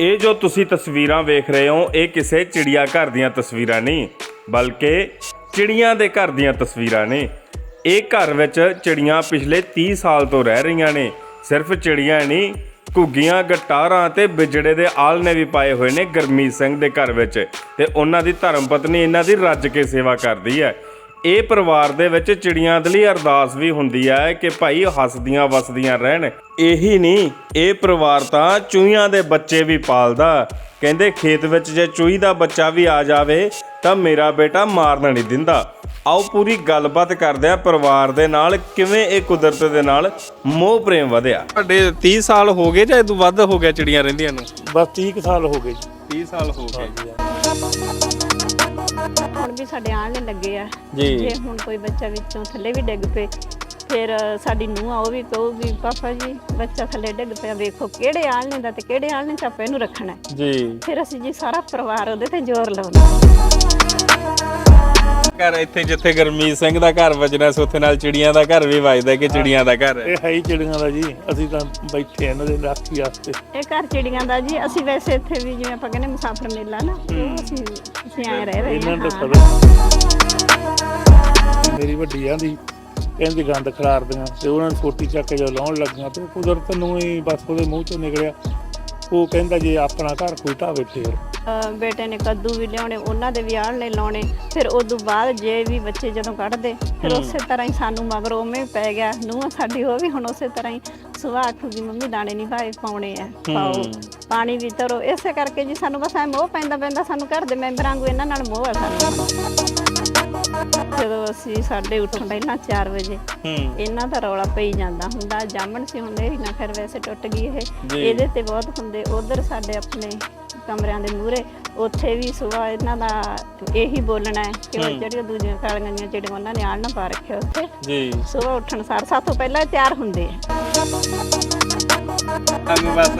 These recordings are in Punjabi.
ਇਹ ਜੋ ਤੁਸੀਂ ਤਸਵੀਰਾਂ ਵੇਖ ਰਹੇ ਹੋ, ਇਹ ਕਿਸੇ ਚਿੜੀਆ ਘਰ ਦੀਆਂ ਤਸਵੀਰਾਂ ਨਹੀਂ, ਬਲਕਿ ਚਿੜੀਆਂ ਦੇ ਘਰ ਦੀਆਂ ਤਸਵੀਰਾਂ ਨੇ। ਇਹ ਘਰ ਵਿੱਚ ਚਿੜੀਆਂ ਪਿਛਲੇ 30 ਸਾਲ ਤੋਂ ਰਹਿ ਰਹੀਆਂ ਨੇ। ਸਿਰਫ ਚਿੜੀਆਂ ਨਹੀਂ, ਘੁੱਗੀਆਂ, ਗਟਾਰਾਂ ਤੇ ਬਿਜੜੇ ਦੇ ਆਲਣੇ ਵੀ ਪਾਏ ਹੋਏ ਨੇ ਗਰਮੀਤ ਸਿੰਘ ਦੇ ਘਰ ਵਿੱਚ। ਤੇ ਉਹਨਾਂ ਦੀ ਧਰਮ ਪਤਨੀ ਇਹਨਾਂ ਦੀ ਰੱਜ ਕੇ ਸੇਵਾ ਕਰਦੀ ਹੈ। ਇਹ ਪਰਿਵਾਰ ਦੇ ਵਿੱਚ ਚਿੜੀਆਂ ਦੇ ਲਈ ਅਰਦਾਸ ਵੀ ਹੁੰਦੀ ਹੈ ਕਿ ਭਾਈ ਹੱਸਦੀਆਂ ਵਸਦੀਆਂ ਰਹਿਣ। ਇਹੀ ਨਹੀਂ ਇਹ ਪਰਿਵਾਰ ਤਾਂ ਚੂਹੀਆਂ ਦੇ ਬੱਚੇ ਵੀ ਪਾਲਦਾ। ਕਹਿੰਦੇ ਖੇਤ ਵਿੱਚ ਜੇ ਚੂਹੀ ਦਾ ਬੱਚਾ ਵੀ ਆ ਜਾਵੇ ਤਾਂ ਮੇਰਾ ਬੇਟਾ ਮਾਰਨ ਨਹੀਂ ਦਿੰਦਾ। ਆਓ ਪੂਰੀ ਗੱਲਬਾਤ ਕਰਦੇ ਆ ਪਰਿਵਾਰ ਦੇ ਨਾਲ ਕਿਵੇਂ ਇਹ ਕੁਦਰਤ ਦੇ ਨਾਲ ਮੋਹ ਪ੍ਰੇਮ ਵਧਿਆ। ਤੁਹਾਡੇ 30 ਸਾਲ ਹੋ ਗਏ ਜਾਂ ਇਦੋਂ ਵੱਧ ਹੋ ਗਿਆ ਚਿੜੀਆਂ ਰਹਿੰਦੀਆਂ ਨੂੰ? ਬਸ 30 ਕੁ ਸਾਲ ਹੋ ਗਏ ਜੀ। 30 ਸਾਲ ਹੋ ਗਏ। ਹੁਣ ਵੀ ਸਾਡੇ ਆਣ ਲੱਗੇ ਆ ਜੀ। ਜੇ ਹੁਣ ਕੋਈ ਬੱਚਾ ਵਿੱਚੋਂ ਥੱਲੇ ਵੀ ਡਿੱਗ ਪਏ ਫਿਰ ਸਾਡੀ ਨੂੰਹ ਆ ਉਹ ਵੀ ਕਹੂਗੀ ਪਾਪਾ ਜੀ ਬੱਚਾ ਥੱਲੇ ਡਿੱਗ ਪਿਆ ਵੇਖੋ ਕਿਹੜੇ ਆਲਣੇ ਦਾ ਤੇ ਕਿਹੜੇ ਆਲਣੇ ਚ ਆਪਾਂ ਇਹਨੂੰ ਰੱਖਣਾ। ਜੀ ਫਿਰ ਅਸੀਂ ਜੀ ਸਾਰਾ ਪਰਿਵਾਰ ਉਹਦੇ ਤੇ ਜ਼ੋਰ ਲਾਉਂਦਾ ਘਰ ਇੱਥੇ ਜਿੱਥੇ ਗਰਮੀਤ ਸਿੰਘ ਦਾ ਘਰ ਵੱਜਣਾ ਸੀ ਉੱਥੇ ਨਾਲ ਚਿੜੀਆਂ ਦਾ ਘਰ ਵੀ ਵੱਜਦਾ ਕਿ ਚਿੜੀਆਂ ਦਾ ਘਰ ਹੈ। ਇਹ ਹੈ ਹੀ ਚਿੜੀਆਂ ਦਾ ਜੀ ਅਸੀਂ ਤਾਂ ਬੈਠੇ ਆ ਇਹਨਾਂ ਦੇ ਰਾਖੀ ਵਾਸਤੇ। ਇਹ ਘਰ ਚਿੜੀਆਂ ਦਾ ਜੀ ਅਸੀਂ ਵੈਸੇ ਇੱਥੇ ਵੀ ਜਿਵੇਂ ਆਪਾਂ ਕਹਿੰਦੇ ਮੁਸਾਫਰ ਮੇਲਾ ਨਾ ਉਹ ਅਸੀਂ ਅਸੀਂ ਆਏ ਰਹਿ ਰਹੇ ਇਹਨਾਂ ਹਾਂ। ਪਤਾ ਮੇਰੀ ਵੱਡੀ ਆਂਦੀ ਕਹਿੰਦੀ ਗੰਦ ਖਿਲਾਰਦੀਆਂ ਤੇ ਉਹਨਾਂ ਨੇ ਛੋਟੀ ਚੱਕ ਕੇ ਜੋ ਲਾਉਣ ਲੱਗੀਆਂ ਤੇ ਕੁਦਰਤ ਨੂੰ ਹੀ ਬਸ ਉਹਦੇ ਮੂੰਹ ਚੋਂ ਨਿਕਲਿਆ। ਉਹ ਕਹਿੰਦਾ ਜੇ ਆਪਣਾ ਘਰ ਕੋਈ ਢਾਵੇ ਫੇਰ। ਬੇਟੇ ਨੇ ਕੱਦੂ ਵੀ ਲਿਆਉਣੇ ਉਹਨਾਂ ਦੇ ਵੀ ਆਲਣੇ ਲਾਉਣੇ ਫਿਰ ਉਸ ਤੋਂ ਬਾਅਦ ਜੇ ਵੀ ਬੱਚੇ ਜਦੋਂ ਕੱਢਦੇ ਫਿਰ ਉਸੇ ਤਰ੍ਹਾਂ ਹੀ ਸਾਨੂੰ ਮਗਰ ਉਵੇਂ ਪੈ ਗਿਆ ਨੂੰਹ ਸਾਡੀ ਉਹ ਵੀ ਹੁਣ ਉਸੇ ਤਰ੍ਹਾਂ ਹੀ ਸੁਬਾਹ ਆਖੂਗੀ ਮੰਮੀ ਦਾਣੇ ਨਹੀਂ ਪਾਏ ਪਾਉਣੇ ਆ ਪਾਓ ਪਾਣੀ ਵੀ ਧਰੋ ਇਸੇ ਕਰਕੇ ਜੀ ਸਾਨੂੰ ਬਸ ਐ ਮੋਹ ਪੈਂਦਾ ਪੈਂਦਾ ਸਾਨੂੰ ਘਰ ਦੇ ਮੈਂਬਰਾਂ ਨੂੰ ਇਹਨਾਂ ਨਾਲ ਮੋਹ ਆ ਸਾਨੂੰ ਜਦੋਂ ਅਸੀਂ ਸਾਡੇ ਉੱਠਣ ਪਹਿਲਾਂ 4 ਵਜੇ ਹੂੰ। ਇਹਨਾਂ ਦਾ ਰੌਲਾ ਪਈ ਜਾਂਦਾ ਹੁੰਦਾ ਜਾਮਣ ਸੀ ਹੁੰਦੇ ਨਾ ਫਿਰ ਵੈਸੇ ਟੁੱਟ ਗਈ ਇਹ। ਇਹਦੇ ਤੇ ਬਹੁਤ ਹੁੰਦੇ ਉਧਰ ਸਾਡੇ ਆਪਣੇ ਕਮਰਿਆਂ ਦੇ ਮੂਹਰੇ ਉੱਥੇ ਵੀ ਸੁਬਾਹ ਇਹਨਾਂ ਦਾ ਇਹੀ ਬੋਲਣਾ ਹੈ ਕਿ ਉਹ ਜਿਹੜੀਆਂ ਦੂਜੀਆਂ ਕਾਲੀਆਂ ਦੀਆਂ ਜਿਹੜੀਆਂ ਉਹਨਾਂ ਨੇ ਆਲਣਾ ਪਾ ਰੱਖਿਆ ਉੱਥੇ। ਜੀ। ਸੁਬਾਹ ਉੱਠਣ ਸਾਰ ਸਾਥੋਂ ਪਹਿਲਾਂ ਤਿਆਰ ਹੁੰਦੇ ਆ। ਸਾਨੂੰ ਬਸ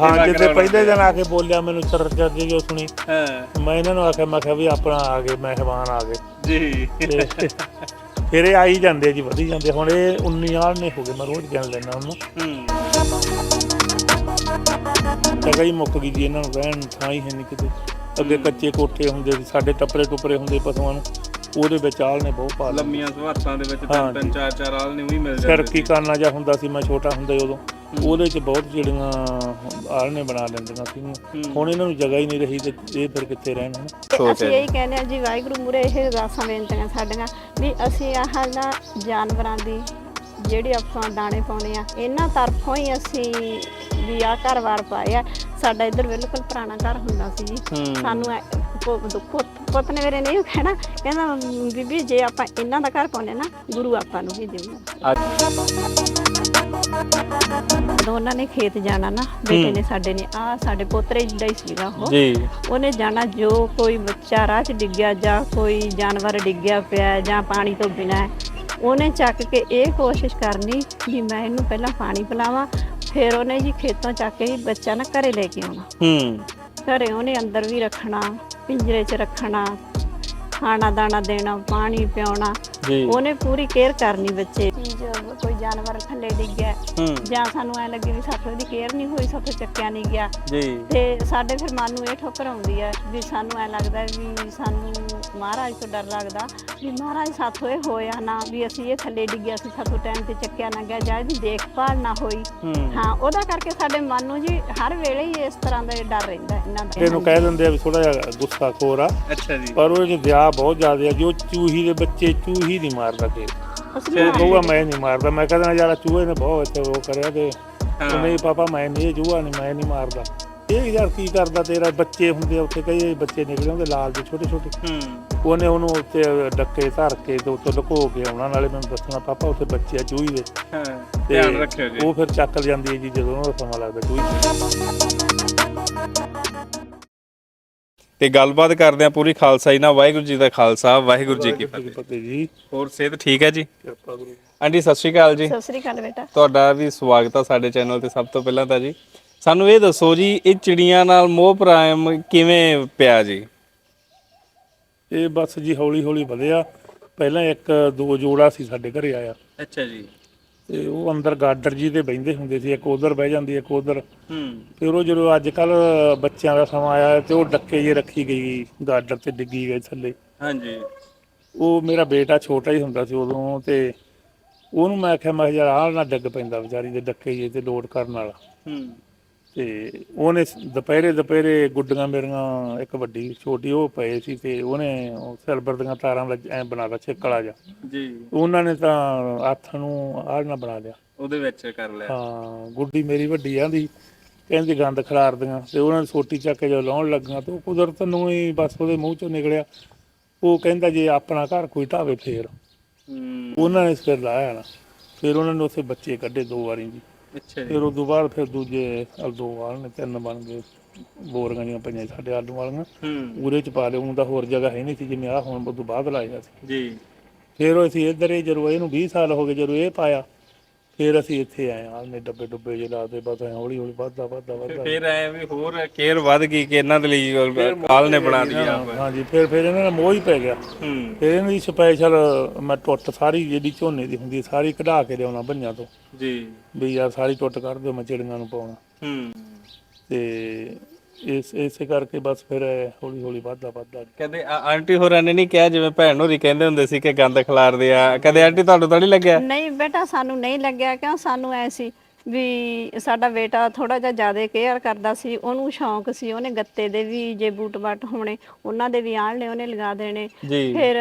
ਹਾਂ ਜਿੱਦੇ ਪਹਿਲੇ ਦਿਨ ਆ ਕੇ ਬੋਲਿਆ ਮੈਨੂੰ ਚਰ ਚਰ ਜੀ ਜੋ ਸੁਣੀ ਹਾਂ। ਮੈਂ ਇਹਨਾਂ ਨੂੰ ਆਖਿਆ ਮੈਂ ਕਿਹਾ ਵੀ ਆਪਣਾ ਆ ਗਏ ਮਹਿਮਾਨ ਆ ਗਏ। ਜੀ। ਫਿਰ ਇਹ ਆਈ ਜਾਂਦੇ ਜੀ ਵਧੀ ਜਾਂਦੇ ਹੁਣ ਇਹ 19 ਆਲ ਨੇ ਹੋ ਗਏ ਮੈਂ ਰੋਜ਼ ਗਿਣ ਲੈਣਾ ਉਹਨੂੰ। ਹੂੰ। ਜਗ੍ਹਾ ਹੀ ਮੁੱਕ ਗਈ ਜੀ ਇਹਨਾਂ ਨੂੰ ਰਹਿਣ ਥਾਂ ਹੀ ਹੈ ਨਹੀਂ ਕਿਤੇ। ਅੱਗੇ ਕੱਚੇ ਕੋਠੇ ਹੁੰਦੇ ਸੀ ਸਾਡੇ ਟੱਪਰੇ ਟੁੱਪਰੇ ਹੁੰਦੇ ਪਸ਼ੂਆਂ ਨੂੰ। ਉਹਦੇ ਵਿੱਚ ਆਲ ਨੇ ਬਹੁਤ ਪਾ ਲੰਮੀਆਂ ਸਵਾਤਾਂ ਦੇ ਵਿੱਚ ਤਿੰਨ ਤਿੰਨ। ਚਾਰ ਚਾਰ ਆਲ ਨੇ ਉਹੀ ਮਿਲ ਜਾਂਦੇ ਸੜਕੀ ਕਾਨਾ ਜਾਂ ਹੁੰਦਾ ਸੀ ਮੈਂ ਛੋਟਾ ਹੁੰਦਾ ਉਦੋਂ। ਉਹਦੇ 'ਚ ਬਹੁਤ ਜਿਹੜੀਆਂ ਆਲ ਨੇ ਬਣਾ ਲੈਂਦੀਆਂ ਸੀ ਹੁਣ ਇਹਨਾਂ ਨੂੰ ਜਗ੍ਹਾ ਹੀ ਨਹੀਂ ਰਹੀ ਤੇ ਇਹ ਫਿਰ ਕਿੱਥੇ ਰਹਿਣ ਹਨ ਤੇ ਅਸੀਂ ਇਹੀ ਕਹਿੰਦੇ ਆ ਜੀ ਵਾਹਿਗੁਰੂ ਮੂਰੇ ਇਹ ਅਰਦਾਸਾਂ ਬੇਨਤੀਆਂ ਸਾਡੀਆਂ ਵੀ ਅਸੀਂ ਆਹ ਨਾ ਜਾਨਵਰਾਂ ਦੀ ਜਿਹੜੀ ਆਪਾਂ ਦਾਣੇ ਪਾਉਣੇ ਆ ਇਹਨਾਂ ਤਰਫੋਂ ਹੀ ਅਸੀਂ ਵੀ ਆ ਘਰ-ਬਾਰ ਪਾਇਆ ਸਾਡਾ ਇੱਧਰ ਬਿਲਕੁਲ ਪੁਰਾਣਾ ਘਰ ਹੁੰਦਾ ਸੀ ਜੀ। ਸਾਨੂੰ ਪੁ- ਪੁੱਤ ਨੇ ਮੇਰੇ ਨਹੀਂ ਕਹਿਣਾ। ਕਹਿੰਦਾ ਬੀਬੀ ਜੇ ਆਪਾਂ ਇਹਨਾਂ ਦਾ ਘਰ ਪਾਉਨੇ ਨਾ ਗੁਰੂ ਆਪਾਂ ਨੂੰ ਵੀ ਦੇਊਗਾ। ਉਹਨਾਂ ਨੇ ਖੇਤ ਜਾਣਾ ਨਾ ਬੇਟੇ ਨੇ ਸਾਡੇ ਨੇ ਆ ਸਾਡੇ ਪੋਤਰੇ ਜਿੱਡਾ ਹੀ ਸੀਗਾ ਉਹ ਜੀ। ਉਹਨੇ ਜਾਣਾ ਜੋ ਕੋਈ ਬੱਚਾ ਰਾਹ 'ਚ ਡਿੱਗਿਆ ਜਾਂ ਕੋਈ ਜਾਨਵਰ ਡਿੱਗਿਆ ਪਿਆ ਹੈ ਜਾਂ ਪਾਣੀ ਤੋਂ ਬਿਨਾ ਹੈ ਉਹਨੇ ਚੱਕ ਕੇ ਇਹ ਕੋਸ਼ਿਸ਼ ਕਰਨੀ ਵੀ ਮੈਂ ਇਹਨੂੰ ਪਹਿਲਾਂ ਪਾਣੀ ਪਿਲਾਵਾਂ ਫਿਰ ਉਹਨੇ ਜੀ ਖੇਤੋਂ ਚੱਕ ਕੇ ਹੀ ਬੱਚਾ ਨਾ ਘਰੇ ਲੈ ਕੇ ਆਉਣਾ। ਹੂੰ। ਘਰੇ ਉਹਨੇ ਅੰਦਰ ਵੀ ਰੱਖਣਾ ਪਿੰਜਰੇ 'ਚ ਰੱਖਣਾ ਖਾਣਾ ਦਾਣਾ ਦੇਣਾ ਪਾਣੀ ਪਿਆਉਣਾ ਜੀ। ਉਹਨੇ ਪੂਰੀ ਕੇਅਰ ਕਰਨੀ ਬੱਚੇ। ਕੋਈ ਜਾਨਵਰ ਥੱਲੇ ਡਿੱਗਿਆ ਹੂੰ। ਜਾਂ ਸਾਨੂੰ ਐ ਲੱਗੇ ਵੀ ਸਾਥੋਂ ਇਹਦੀ ਕੇਅਰ ਨਹੀਂ ਹੋਈ ਸਾਥੋਂ ਚੱਕਿਆ ਨਹੀਂ ਗਿਆ। ਜੀ। ਤੇ ਸਾਡੇ ਫਿਰ ਮਨ ਨੂੰ ਇਹ ਠੋਕਰ ਆਉਂਦੀ ਹੈ ਵੀ ਸਾਨੂੰ ਐ ਲੱਗਦਾ ਵੀ ਸਾਨੂੰ ਮਹਾਰਾਜ ਤੋਂ ਡਰ ਲੱਗਦਾ ਵੀ ਮਹਾਰਾਜ ਸਾਥੋਂ ਇਹ ਹੋਇਆ ਨਾ ਵੀ ਅਸੀਂ ਇਹ ਥੱਲੇ ਡਿੱਗਿਆ ਸੀ ਸਾਥੋਂ ਟਾਈਮ ਤੇ ਚੱਕਿਆ ਨਾ ਗਿਆ ਜਾਂ ਇਹਦੀ ਦੇਖਭਾਲ ਨਾ ਹੋਈ। ਹੂੰ। ਉਹਦਾ ਕਰਕੇ ਸਾਡੇ ਮਨ ਨੂੰ ਜੀ ਹਰ ਵੇਲੇ ਹੀ ਇਸ ਤਰ੍ਹਾਂ ਦਾ ਡਰ ਰਹਿੰਦਾ ਇਹਨਾਂ ਦਾ। ਇਹਨੂੰ ਕਹਿ ਦਿੰਦੇ ਆ ਵੀ ਥੋੜਾ ਜਿਹਾ ਗੁੱਸਾ ਖੋਰ ਆ। ਅੱਛਾ ਜੀ। ਪਰ ਉਹਦੇ 'ਚ ਦਇਆ ਬਹੁਤ ਜ਼ਿਆਦਾ ਆ ਜੋ ਚੂਹੀ ਦੇ ਬੱਚੇ ਚੂਹੀ ਨਹੀਂ ਮਾਰਦਾ ਕੇ ਨਾ- ਕਹੂਗਾ ਮੈਂ ਨਹੀਂ ਮਾਰਦਾ ਮੈਂ ਕਹਿੰਦਾ ਯਾਰ ਚੂਹੇ ਨੇ ਬਹੁਤ ਇੱਥੇ ਉਹ ਕਰਿਆ ਤੇ ਨਹੀਂ ਪਾਪਾ ਮੈਂ ਨਹੀਂ ਇਹ ਚੂਹਾ ਨਹੀਂ ਮੈਂ ਨਹੀਂ ਮਾਰਦਾ। ਇਹ ਯਾਰ ਕੀ ਕਰਦਾ ਤੇਰਾ? ਬੱਚੇ ਹੁੰਦੇ ਆ ਉੱਥੇ ਕਈ ਬੱਚੇ ਨਿਕਲੇ ਹੁੰਦੇ ਲਾਲ ਦੇ ਛੋਟੇ ਛੋਟੇ। ਹੂੰ। ਉਹਨੇ ਉਹਨੂੰ ਉੱਤੇ ਡੱਕੇ ਧਰ ਕੇ ਤੇ ਉੱਤੇ ਲੁਕੋ ਕੇ ਆਉਣਾ ਨਾਲੇ ਮੈਨੂੰ ਦੱਸਣਾ ਪਾਪਾ ਉੱਥੇ ਬੱਚੇ ਆ ਚੂਹੀ ਦੇ। ਹਾਂ ਧਿਆਨ ਰੱਖਿਓ ਜੀ। ਉਹ ਫਿਰ ਚੱਕ ਜਾਂਦੀ ਹੈ ਜੀ ਜਦੋਂ ਉਹਨੂੰ ਸਮਾਂ ਲੱਗਦਾ ਚੂਹੀ ਤੇ। ਗੱਲਬਾਤ ਕਰਦੇ ਆ ਪੂਰੀ ਖਾਲਸਾ ਜੀ ਨਾਲ। ਵਾਹਿਗੁਰੂ ਜੀ ਦਾ ਖਾਲਸਾ ਵਾਹਿਗੁਰੂ ਜੀ ਕੀ ਫਤਿਹ। ਫਤਿਹ ਜੀ। ਹੋਰ ਸਿਹਤ ਠੀਕ ਹੈ ਜੀ? ਕਿਰਪਾ ਗੁਰੂ ਆਂਟੀ ਸਤਿ ਸ਼੍ਰੀ ਅਕਾਲ ਜੀ। ਸਤਿ ਸ੍ਰੀ ਅਕਾਲ ਬੇਟਾ। ਤੁਹਾਡਾ ਵੀ ਸਵਾਗਤ ਆ ਸਾਡੇ ਚੈਨਲ ਤੇ ਸਭ ਤੋਂ ਪਹਿਲਾਂ ਤਾਂ ਜੀ। ਸਾਨੂੰ ਇਹ ਦੱਸੋ ਜੀ ਇਹ ਚਿੜੀਆਂ ਨਾਲ ਮੋਹ ਪ੍ਰਾਇਮ ਕਿਵੇਂ ਪਿਆ ਜੀ? ਇਹ ਬਸ ਜੀ ਹੌਲੀ ਹੌਲੀ ਵਧਿਆ। ਪਹਿਲਾਂ ਇੱਕ ਦੋ ਜੋੜਾ ਸੀ ਸਾਡੇ ਘਰੇ ਆਇਆ। ਅੱਛਾ ਜੀ। ਤੇ ਉਹ ਅੰਦਰ ਗਾਡਰ ਜੀ ਤੇ ਬੈੰਦੇ ਹੁੰਦੇ ਸੀ ਇੱਕ ਉਧਰ ਬਹਿ ਜਾਂਦੀ ਇੱਕ ਉਧਰ। ਹੂੰ। ਫਿਰ ਉਹ ਜਦੋਂ ਅੱਜ ਕੱਲ ਬੱਚਿਆਂ ਦਾ ਸਮਾਂ ਆਇਆ ਤੇ ਉਹ ਡੱਕੇ ਜੇ ਰੱਖੀ ਗਈ ਗਾਡਰ ਤੇ ਡਿੱਗੀ ਗਈ ਥੱਲੇ। ਹਾਂਜੀ। ਉਹ ਮੇਰਾ ਬੇਟਾ ਛੋਟਾ ਹੀ ਹੁੰਦਾ ਸੀ ਉਦੋਂ ਤੇ ਉਹਨੂੰ ਮੈਂ ਆਖਿਆ ਮੈਂ ਕਿਹਾ ਯਾਰ ਆਹ ਨਾ ਡਿੱਗ ਪੈਂਦਾ ਵਿਚਾਰੀ ਦੇ ਡੱਕੇ ਜੇ ਤੇ ਲੋਡ ਕਰਨ ਵਾਲਾ। ਹੂੰ। ਤੇ ਉਹਨੇ ਦੁਪਹਿਰੇ ਦੁਪਹਿਰੇ ਗੁੱਡੀਆਂ ਮੇਰੀਆਂ ਇੱਕ ਵੱਡੀ ਛੋਟੀ ਉਹ ਪਏ ਸੀ ਤੇ ਉਹਨੇ ਉਹ ਸਿਲਵਰ ਦੀਆਂ ਤਾਰਾਂ ਦਾ ਐ ਬਣਾਦਾ ਛਿੱਕਲਾ ਜਾ। ਜੀ। ਉਹਨਾਂ ਨੇ ਤਾਂ ਹੱਥ ਨੂੰ ਆਹ ਨਾ ਬਣਾ ਲਿਆ। ਉਹਦੇ ਵਿੱਚ ਕਰ ਲਿਆ। ਹਾਂ ਗੁੱਡੀ ਮੇਰੀ ਵੱਡੀ ਆਂਦੀ ਕਹਿੰਦੀ ਗੰਦ ਖਿਲਾਰਦੀਆਂ ਤੇ ਉਹਨਾਂ ਨੇ ਸੋਟੀ ਚੱਕ ਕੇ ਜਦੋਂ ਲਾਉਣ ਲੱਗੀਆਂ ਤੇ ਉਹ ਕੁਦਰਤ ਨੂੰ ਹੀ ਬਸ ਉਹਦੇ ਮੂੰਹ ਚੋਂ ਨਿਕਲਿਆ। ਉਹ ਕਹਿੰਦਾ ਜੇ ਆਪਣਾ ਘਰ ਕੋਈ ਢਾਵੇ ਫੇਰ। ਉਹਨਾਂ ਨੇ ਫਿਰ ਲਾਇਆ ਨਾ। ਫਿਰ ਉਹਨਾਂ ਨੇ ਉੱਥੇ ਬੱਚੇ ਕੱਢੇ ਦੋ ਵਾਰੀ ਜੀ। ਅੱਛਾ ਜੀ। ਫਿਰ ਉਸ ਤੋਂ ਬਾਅਦ ਫਿਰ ਦੂਜੇ ਅਲ ਦੋ ਵਾਲ ਨੇ ਤਿੰਨ ਬਣ ਗਏ। ਬੋਰੀਆਂ ਜੀਆਂ ਪਈਆਂ ਸਾਡੇ ਆਲੂ ਵਾਲੀਆਂ। ਹੂੰ। ਉਹਦੇ ਚ ਪਾ ਲਿਆ ਉਹ ਤਾਂ ਹੋਰ ਜਗ੍ਹਾ ਹੈ ਨਹੀਂ ਸੀ ਜਿਵੇਂ ਆ ਹੁਣ ਉਸ ਤੋਂ ਬਾਅਦ ਲਾਇਆ ਸੀ। ਜੀ। ਫਿਰ ਉਹ ਅਸੀਂ ਇੱਧਰ ਹੀ ਜਦੋਂ ਇਹਨੂੰ 20 ਸਾਲ ਹੋ ਗਏ ਜਦੋਂ ਇਹ ਪਾਇਆ ਫਿਰ ਅਸੀਂ ਇੱਥੇ ਆਏ ਆ ਨੇ ਡੱਬੇ ਡੁੱਬੇ ਜਿਹੇ ਲਾਤੇ ਬਸ ਐਂ ਹੌਲੀ ਹੌਲੀ ਵੱਧਦਾ ਵੱਧਦਾ ਵੱਧਦਾ। ਫਿਰ ਐ ਵੀ ਹੋਰ ਕੇਅਰ ਵੱਧ ਗਈ ਕਿ ਇਹਨਾਂ ਦੇ ਲਈ ਕਾਲ ਨੇ ਬਣਾ ਆਪ। ਹਾਂਜੀ ਫਿਰ ਫਿਰ ਇਹਨਾਂ ਦਾ ਮੋਹ ਹੀ ਪੈ ਗਿਆ। ਫਿਰ ਇਹਨਾਂ ਦੀ ਸਪੈਸ਼ਲ ਮੈਂ ਟੁੱਟ ਸਾਰੀ ਜਿਹੜੀ ਝੋਨੇ ਦੀ ਹੁੰਦੀ ਸਾਰੀ ਕਢਾ ਕੇ ਲਿਆਉਣਾ ਬੰਨਿਆਂ ਤੋਂ। ਜੀ। ਵੀ ਯਾਰ ਸਾਰੀ ਟੁੱਟ ਕਰ ਦਿਓ ਮੈਂ ਚਿੜੀਆਂ ਨੂੰ ਪਾਉਣਾ। ਹੂੰ। ਤੇ ਇਸ ਇਸੇ ਕਰਕੇ ਬਸ ਫਿਰ ਹੌਲੀ ਹੌਲੀ ਵੱਧਦਾ ਵੱਧਦਾ ਆ- ਆਂਟੀ ਹੋਰਾਂ ਨੇ ਨਹੀਂ ਕਿਹਾ ਜਿਵੇਂ ਭੈਣ ਹੋਰੀ ਕਹਿੰਦੇ ਹੁੰਦੇ ਸੀ ਕਿ ਗੰਦ ਖਿਲਾਰਦੇ ਆ। ਕਦੇ ਆਂਟੀ ਤੁਹਾਨੂੰ ਤਾਂ ਨਹੀਂ ਲੱਗਿਆ? ਨਹੀਂ ਬੇਟਾ ਸਾਨੂੰ ਨਹੀਂ ਲੱਗਿਆ ਕਿਉਂ? ਸਾਨੂੰ ਐ ਸੀ ਵੀ ਸਾਡਾ ਬੇਟਾ ਥੋੜਾ ਜਿਹਾ ਜ਼ਿਆਦਾ ਕੇਅਰ ਕਰਦਾ ਸੀ ਉਹਨੂੰ ਸ਼ੌਂਕ ਸੀ ਉਹਨੇ ਗੱਤੇ ਦੇ ਵੀ ਜੇ ਬੂਟ ਬਾਟ ਹੋਣੇ ਉਹਨਾਂ ਦੇ ਵੀ ਆਲਣੇ ਉਹਨੇ ਲਗਾ ਦੇਣੇ। ਫਿਰ